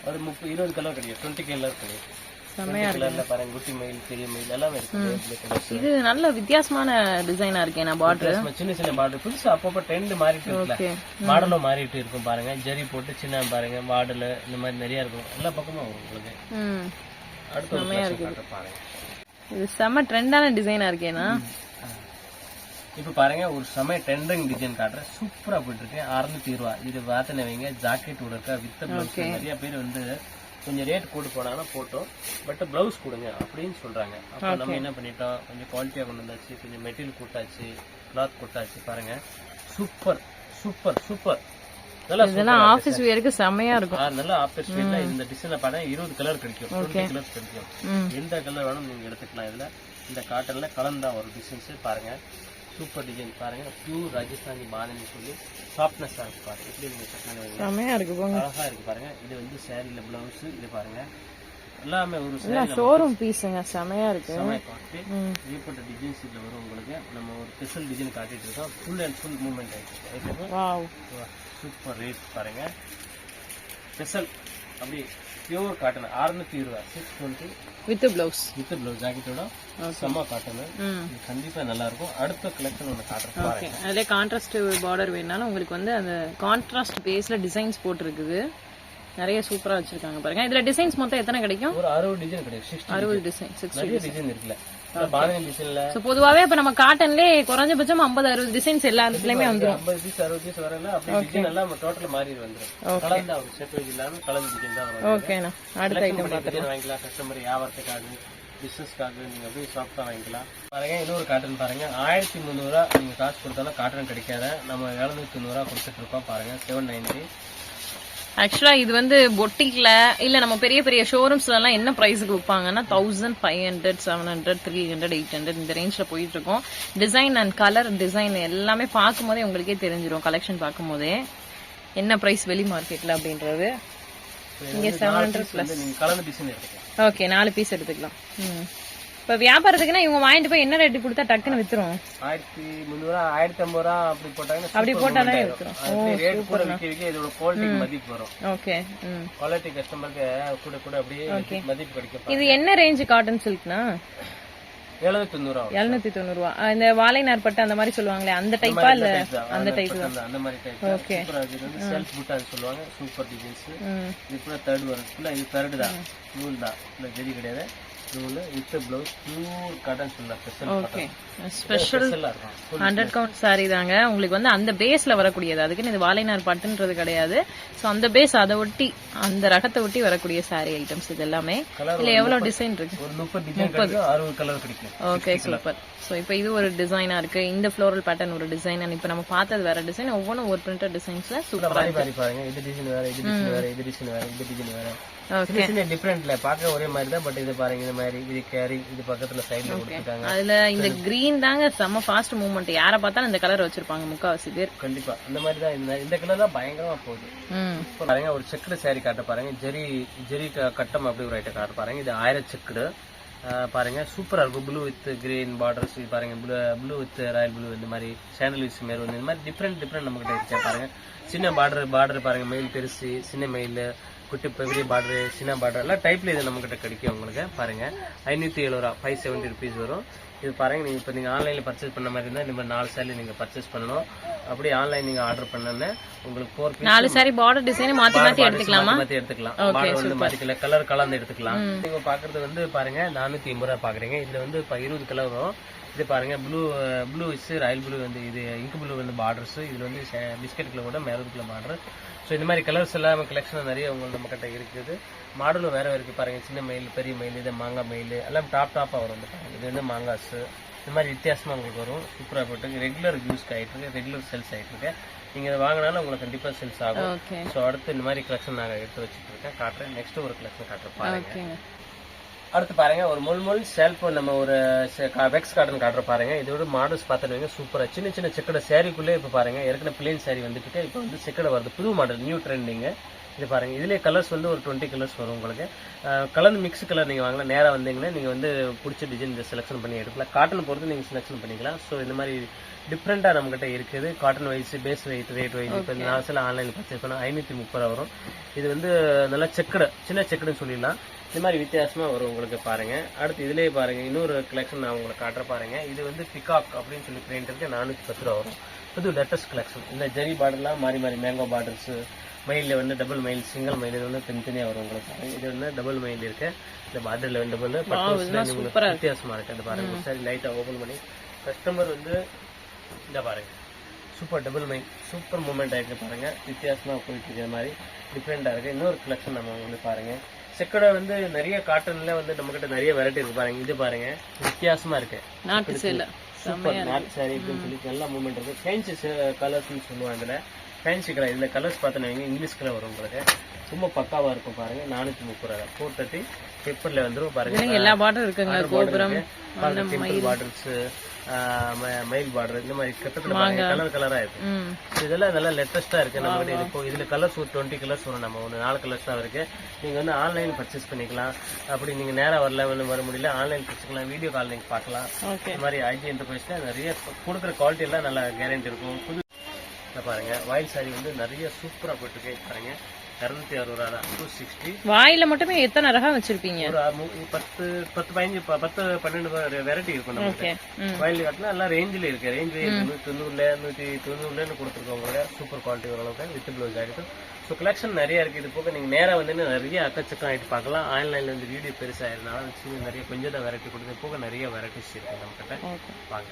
Speaker 1: ஒரு முப்பது இருபது கலர் கிடைக்கும். டுவெண்ட்டி கலர் கிடைக்கும்.
Speaker 2: செமையா
Speaker 1: கலர்ல பாருங்க குட்டி மயில் பெரிய மயில் எல்லாமே இருக்கு.
Speaker 2: இது நல்ல வித்தியாசமான டிசைனா இருக்கே நான் பார்டர்
Speaker 1: சின்ன சின்ன மாடல் புதுசா அப்பப்போ ட்ரெண்ட் மாறிட்டு இருக்குல்ல.
Speaker 2: ஓகே
Speaker 1: மாடலும் மாறிட்டு இருக்கும் பாருங்க. ஜரி போட்டு சின்ன பாருங்க மாடல் இந்த மாதிரி நிறைய இருக்கும். எல்லா பக்கமும் உங்களுக்கு. அடுத்த class காட்டுறேன் பாருங்க.
Speaker 2: இது செம்ம ட்ரெண்டான டிசைனா இருக்கேனா
Speaker 1: இப்போ பாருங்க ஒரு செம ட்ரெண்டிங் டிசைன் காட்டுறேன் சூப்பரா போயிட்டு இருக்கு. அறுநூத்தி ரூபா. இது பார்த்தன வைங்க ஜாக்கெட் கொடுக்க வித் பிளவுஸ் நிறைய பேர் வந்து கொஞ்சம் ரேட் கூட்டு போனாங்கன்னா போட்டோம். பட் பிளவுஸ் கொடுங்க அப்படின்னு சொல்றாங்க. அப்போ நம்ம என்ன பண்ணிட்டோம்? கொஞ்சம் குவாலிட்டியா கொண்டு வந்தாச்சு. கொஞ்சம் மெட்டீரியல் கூட்டாச்சு. கிளாத் கூட்டாச்சு பாருங்க. சூப்பர் சூப்பர் சூப்பர்
Speaker 2: இதெல்லாம் ஆபீஸ் வேருக்கு செமையா இருக்கும்.
Speaker 1: ஆ, நல்ல ஆஃபீஸ் வீட்ல இந்த டிசைன்ல பாருங்க இருபது கலர் கிடைக்கும். கலர்ஸ் கிடைக்கும். எந்த கலர் வேணும் நீங்க எடுத்துக்கலாம். இதுல இந்த காட்டன்ல கலந்தா ஒரு டிசைன்ஸ் பாருங்க. சூப்பர் டிசைன் பாருங்க. பியூர் ராஜஸ்தானி பாதனி சொல்லி சாஃப்ட்னஸ் இருக்கு பாருங்க. எப்படி நீங்க கட்டின வைங்க
Speaker 2: செமையா இருக்கு போங்க.
Speaker 1: அழகா இருக்கு பாருங்க. இது வந்து சேரீல பிளவுஸ் இது பாருங்க. எல்லாமே ஒரு
Speaker 2: ஷோரூம் பீஸுங்க செமையா இருக்கு.
Speaker 1: சமய காட்டி. ஏற்பட்ட டிசைன்ஸ் இதுல வரும் உங்களுக்கு. நம்ம ஒரு ஸ்பெஷல் டிசைன் காட்டிட்டு இருக்கோம். ஃபுல் அண்ட் ஃபுல் மூவ்மெண்ட் ஆயிடுச்சு.
Speaker 2: வாவ்
Speaker 1: சூப்பர் ரேட் பாருங்க. ஸ்பெஷல் அப்படி பியூர் காட்டன் அறுநூத்தி இருபது six twenty
Speaker 2: with blouse
Speaker 1: with blouse ஜாக்கெட்டோட செம்ம காட்டன் கண்டிப்பா நல்லா இருக்கும் அடுத்த கலெக்ஷன் ஒன்று காட்டுறேன்.
Speaker 2: ஓகே அதிலே கான்ட்ராஸ்ட் பார்டர் வேணாலும் உங்களுக்கு வந்து அந்த கான்ட்ராஸ்ட் பேஸ்ல டிசைன்ஸ் போட்டிருக்குது. நிறைய சூப்பரா வச்சிருக்காங்க பாருங்க. இதுல டிசைன்ஸ் மொத்தம் எத்தனை கிடைக்கும்?
Speaker 1: ஒரு அறுபது டிசைன் கிடைக்கும். சிக்ஸ்டி
Speaker 2: அறுபது டிசைன் சிக்ஸ்
Speaker 1: நிறைய டிசைன் இருக்குல்ல.
Speaker 2: ஸோ பொதுவாகவே இப்போ நம்ம காட்டன்லேயே குறைஞ்சபட்சம் ஐம்பது அறுபது டிசைன்ஸ் எல்லா இடத்துலையுமே வந்துடும்
Speaker 1: ஐம்பது பீஸ் அறுபது பீஸ் வரல அப்படி டிசைன் எல்லாம் டோட்டல் மாறி வந்துடும் கலந்து அவங்க செப்பரேட் இல்லாம கலந்து டிசைன் தான் வரும்.
Speaker 2: ஓகேண்ணா அடுத்த ஐட்டம்
Speaker 1: டிசைன் வாங்கிக்கலாம். கஸ்டமர் வியாபாரத்துக்காக பிசினஸ்க்காக நீங்க அப்படியே ஷாப்ல வாங்கிக்கலாம். பாருங்க இன்னொரு காட்டன் பாருங்க. ஆயிரத்தி முந்நூறுவா நீங்க காசு கொடுத்தாலும் காட்டன் கிடைக்காத. நம்ம எழுநூத்தி தொண்ணூறுவா கொடுத்துட்டு இருக்கோம் பாருங்க. செவன் நைன்டி
Speaker 2: ஆக்சுவலா இது வந்து பொட்டிக்ல இல்ல நம்ம பெரிய பெரிய ஷோரூம்ஸ்ல எல்லாம் என்ன பிரைஸுக்கு விற்பாங்கன்னா thousand five hundred seven hundred three hundred eight hundred இந்த ரேஞ்ச்ல போயிட்டு இருக்கோம் டிசைன் அண்ட் கலர் டிசைன் எல்லாமே பார்க்கும்போதே உங்களுக்கே தெரிஞ்சிடும் கலெக்ஷன் பார்க்கும்போதே. என்ன பிரைஸ் வெளி மார்க்கெட்ல அப்படின்றது? இங்க செவன் ஹண்ட்ரட்
Speaker 1: எடுத்துக்கலாம்.
Speaker 2: ஓகே நாலு பீஸ் எடுத்துக்கலாம். ம். இப்போ வியாபாரத்துக்குன்னா இவங்க வாங்கிட்டு போய் என்ன ரேட்டு கொடுத்தா டக்குன்னு வித்துரும்?
Speaker 1: ஆயிரத்தி முந்நூறுவா ஆயிரத்தி ஐம்பது ரூபா அப்படி போட்டாங்கன்னா
Speaker 2: அப்படி போட்டாலே வித்துரும்.
Speaker 1: ரேட் கூட விற்க விற்க இதோட குவாலிட்டி மதிப்பு வரும்.
Speaker 2: ஓகே
Speaker 1: குவாலிட்டி கஸ்டமருக்கு கூட கூட அப்படியே மதிப்பு கிடைக்கும்.
Speaker 2: இது என்ன ரேஞ்ச் காட்டன் சில்க்னா
Speaker 1: எழுநூத்தி தொண்ணூறு
Speaker 2: தொண்ணூறுவா இந்த வாழை நார்பட்டு அந்த மாதிரி சொல்லுவாங்களே அந்த டைப்பா இல்ல அந்த டைப்
Speaker 1: அந்த மாதிரி டைப் வந்து செல்ஃப் சொல்லுவாங்க. சூப்பர் டிசைன்ஸ் இது கூட தேர்ட் வரும் ஃபுல்லா இது தேர்ட் தான். நூல் தான். ஜெரி கிடையாது. ப்ளூவில் வித் ப்ளவுஸ் பியூர் காட்டன் சொல்லலாம் special
Speaker 2: okay special hundred count sari தாங்க. உங்களுக்கு வந்து அந்த பேஸ்ல வரக்கூடியது. அதுக்குன்னு இது வாழைநார் பட்டுன்றது கிடையாது. ஸோ அந்த பேஸ் அதை ஒட்டி அந்த ரகத்தை ஒட்டி வரக்கூடிய சாரி ஐட்டம்ஸ் இது எல்லாமே. இல்ல எவ்வளவு டிசைன் இருக்கு?
Speaker 1: ஒரு முப்பது அறுபது கலர் கிடைக்கும்.
Speaker 2: ஓகே சூப்பர் ஸோ இப்போ இது ஒரு டிசைனா இருக்கு. இந்த ஃப்ளோரல் பேட்டர்ன் ஒரு டிசைன் இப்போ நம்ம பார்த்தது வேற டிசைன் ஒவ்வொன்றும் ஒரு பிரிண்டட் டிசைன்ஸ்ல சூப்பர்
Speaker 1: மாதிரி மாதிரி பாருங்க. இது டிசைன் வேற இது டிசைன் வேற இது டிசைன் வேற இது டிசைன் வேற.
Speaker 2: ஓகே
Speaker 1: சின்ன சின்ன டிஃப்ரெண்ட்ல பார்க்க ஒரே மாதிரி தான் பட் இது பாருங்க இந்த மாதிரி இது கேரி இது பக்கத்துல சைடுல கொடுத்துருக்காங்க.
Speaker 2: அதுல இந்த கிரீன் தாங்க செம்ம ஃபாஸ்ட் மூவ்மெண்ட் யாரை பார்த்தாலும் இந்த கலர் வச்சிருப்பாங்க முக்காவாசி பேர்.
Speaker 1: கண்டிப்பா. இந்த மாதிரி தான் இந்த இந்த கலர் தான் பயங்கரமா போகுது. பாருங்க ஒரு செக்குடு saree காட்ட பாருங்க ஜெரி ஜெரி கட்டம் அப்படி ஒரு ஐட்டம் காட்ட பாருங்க. இது ஆயிரம் செக்குடு பாருங்க சூப்பரா இருக்கும். ப்ளூ வித் கிரீன் பார்டர்ஸ் பாருங்க blue blue with royal blue இந்த மாதிரி சேனல் வித் மெரூன் இந்த மாதிரி டிஃப்ரெண்ட் டிஃப்ரெண்ட் நம்ம கிட்ட இருக்கு. பாருங்க சின்ன பார்டர் பார்டர் பாருங்க மெயில் பெருசு சின்ன மெயில் குட்டி பெரிய பார்டர் சின்ன பார்டர் எல்லாம் டைப்ல இது நம்ம கிட்ட கிடைக்கும் உங்களுக்கு. பாருங்க. ஐநூத்தி எழுபது ரூபா ஃபைவ் செவன்ட்டி ருபீஸ் வரும். இது பாருங்க நீங்க இப்போ நீங்க ஆன்லைன்ல பர்ச்சேஸ் பண்ண மாதிரி இருந்தா இந்த மாதிரி நாலு சேலரி நீங்க பர்ச்சேஸ் பண்ணணும். அப்படி ஆன்லைன் நீங்க ஆர்டர் பண்ணனே உங்களுக்கு ஃபோர்
Speaker 2: நாலு சாரி பார்டர் டிசைன் மாத்தி மாத்தி எடுத்துக்கலாமா?
Speaker 1: மாத்தி எடுத்துக்கலாம். பார்டர் வந்து மாத்திக்கல கலர் கலந்து எடுத்துக்கலாம். நீங்க பாக்குறது வந்து பாருங்க நானூத்தி எண்பது ரூபா பாக்குறீங்க இதுல வந்து இப்ப இருபது கலர் வரும். இது பாருங்க blue blue is royal blue வந்து இது இங்க் ப்ளூ வந்து பார்டர்ஸ் இதுல வந்து பிஸ்கட் கலர் கூட மெரூன் கலர் பார்டர் ஸோ இந்த மாதிரி கலர்ஸ் எல்லாம் கலெக்ஷன் நிறைய உங்களுக்கு நம்ம கிட்ட இருக்குது மாடலும் வேற இருக்கு பாருங்க சின்ன மயில் பெரிய மயில் இது மாங்காய் மயில் எல்லாம் டாப் டாப்பா வரும் இந்த பாருங்க. இது வந்து மாங்காஸ் இந்த மாதிரி வித்தியாசமா உங்களுக்கு வரும். சூப்பரா போட்டு ரெகுலர் யூஸ் ஆயிட்டு இருக்கு ரெகுலர் சேல்ஸ் ஆயிட்டு இருக்கு நீங்க இதை வாங்கினாலும் உங்களுக்கு கண்டிப்பா சேல்ஸ் ஆகும். ஸோ அடுத்து இந்த மாதிரி கலெக்ஷன் நாங்கள் எடுத்து வச்சுட்டு இருக்கேன். காட்டுறேன். நெக்ஸ்ட் ஒரு கலெக்ஷன் காட்டுறேன். பாருங்க.
Speaker 2: ஓகேங்க
Speaker 1: அடுத்து பாருங்க ஒரு முள் முள் நம்ம ஒரு வெக்ஸ் காட்டன் காட்டுற பாருங்க. இதோட மாடல்ஸ் பார்த்துட்டு சூப்பரா சின்ன சின்ன செக்கடை சேரீக்குள்ளே இப்போ பாருங்க ஏற்கனவே பிளேன் saree வந்துட்டு இப்போ வந்து செக்கடை வருது. புது மாடல் நியூ ட்ரெண்டிங்க இது பாருங்க இதுலேயே கலர்ஸ் வந்து ஒரு டுவெண்ட்டி கலர்ஸ் வரும் உங்களுக்கு. கலந்து மிக்ஸ் கலர் நீங்கள் வாங்கலாம். நேராக வந்தீங்கன்னா நீங்கள் வந்து பிடிச்ச டிசைன் இந்த செலெக்ஷன் பண்ணி எடுக்கலாம். காட்டன் பொறுத்து நீங்கள் செலெக்ஷன் பண்ணிக்கலாம். ஸோ இந்த மாதிரி டிஃப்ரெண்ட்டாக நம்மகிட்ட இருக்குது. Cotton wise base weight rate wise இப்போ இந்த நாசில் ஆன்லைனில் பர்ச்சேஸ் பண்ணால் ஐநூற்றி முப்பது வரும். இது வந்து நல்லா செக்கடை சின்ன செக்கடுன்னு சொல்லிடலாம். இந்த மாதிரி வித்தியாசமா வரும் உங்களுக்கு பாருங்க. அடுத்து இதுலயே பாருங்க இன்னொரு கலெக்ஷன் நான் உங்களுக்கு காட்டுற பாருங்க. இது வந்து பிகாக் அப்படின்னு சொல்லி பிரிண்ட் இருக்கு நானூத்தி பத்து ரூபா வரும். இது லேட்டஸ்ட் கலெக்ஷன் இந்த ஜெரி பார்டர்லாம் மாறி மாறி மேங்கோ பார்டர்ஸ் மயிலில் வந்து டபுள் மயில் சிங்கிள் மயில் இது வந்து தனித்தனியாக வரும் உங்களுக்கு. இது வந்து டபுள் மயில் இருக்கு. இந்த பார்டர்ல வந்து டபுள் பட்டு உங்களுக்கு வித்தியாசமா இருக்கு. அந்த பாருங்க. சரி லைட்டா ஓபன் பண்ணி கஸ்டமர் வந்து இந்த பாருங்க. Super double mind super moment ஆயிருக்கு பாருங்க. வித்தியாசமா போயிட்டு இருக்கிற மாதிரி டிஃப்ரெண்டா இருக்கு. இன்னொரு கலெக்ஷன் நம்ம வந்து பாருங்க. செக்கடை வந்து நிறைய காட்டன்ல வந்து நம்ம கிட்ட நிறைய வெரைட்டி இருக்கு பாருங்க. இது பாருங்க. வித்தியாசமா இருக்கு.
Speaker 2: நாட்டு சேல.
Speaker 1: சூப்பர் நாட் சாரி அப்படின்னு சொல்லி நல்ல மூமெண்ட் இருக்கு. ஃபேன்சி கலர்ஸ்னு சொல்லுவாங்க இதுல ஃபேன்சி கலர் இதுல கலர்ஸ் பார்த்தோன்னா இங்கிலீஷ் கலர் வரும் உங்களுக்கு. ரொம்ப பக்காவா இருக்கும் பாருங்க. நானூத்தி முப்பது ரூபா ஃபோர் தேர்ட்டி பெப்பர்ல வந்துரும் பாருங்க.
Speaker 2: இதுலங்க எல்லா பார்டர் இருக்குங்க கோபுரம்
Speaker 1: டெம்பிள் பார்டர்ஸ் மயில். பார்டர் இந்த மாதிரி கட்டத்துல கலர் கலரா இருக்கு. இதெல்லாம் நல்லா லேட்டஸ்டா இருக்கு. நம்ம கிட்ட இப்போ இதுல கலர்ஸ் ஒரு டுவெண்ட்டி கலர்ஸ் வரும் நம்ம ஒரு நாலு கலர்ஸ் தான் இருக்கு. நீங்க வந்து ஆன்லைன் பர்ச்சேஸ் பண்ணிக்கலாம். அப்படி நீங்க நேரா வரல வர முடியல ஆன்லைன் பர்ச்சேஸ் வீடியோ கால் நீங்க பார்க்கலாம். இந்த மாதிரி ஐடி என்டர்பிரைஸ்ல நிறைய கொடுக்குற குவாலிட்டி எல்லாம் நல்லா கேரண்டி இருக்கும். புது பாருங்க வாயில் சாரி வந்து நிறைய சூப்பரா போட்டுருக்கு பாருங்க. இரநூத்தி அறுபது ரூபா டூ சிக்ஸ்டி
Speaker 2: வாயில மட்டுமே எத்தனை ரகம் வச்சிருப்பீங்க?
Speaker 1: ஒரு பத்து பத்து பதினஞ்சு பத்து பன்னெண்டு வெரைட்டி இருக்கும்
Speaker 2: ம்.
Speaker 1: வயல் காட்டில் எல்லாம் ரேஞ்சில் இருக்கு. ரேஞ்ச் நூற்றி தொண்ணூறுல நூற்றி தொண்ணூறுலன்னு கொடுத்துருக்கோங்க சூப்பர் குவாலிட்டி ஓரளவுக்கு வித் ப்ளவுஸ் ஆகிட்டு ஸோ கலெக்ஷன் நிறைய இருக்கு. இது போக நீங்கள் நேராக வந்து நிறைய அக்கச்சக்கம் ஆகிட்டு பார்க்கலாம். ஆன்லைனில் இந்த வீடியோ பெருசாக இருந்தாலும் நிறைய கொஞ்சம் தான் வெரைட்டி கொடுத்து போக நிறைய வெரைட்டிஸ் இருக்கு நம்ம கிட்ட வாங்க.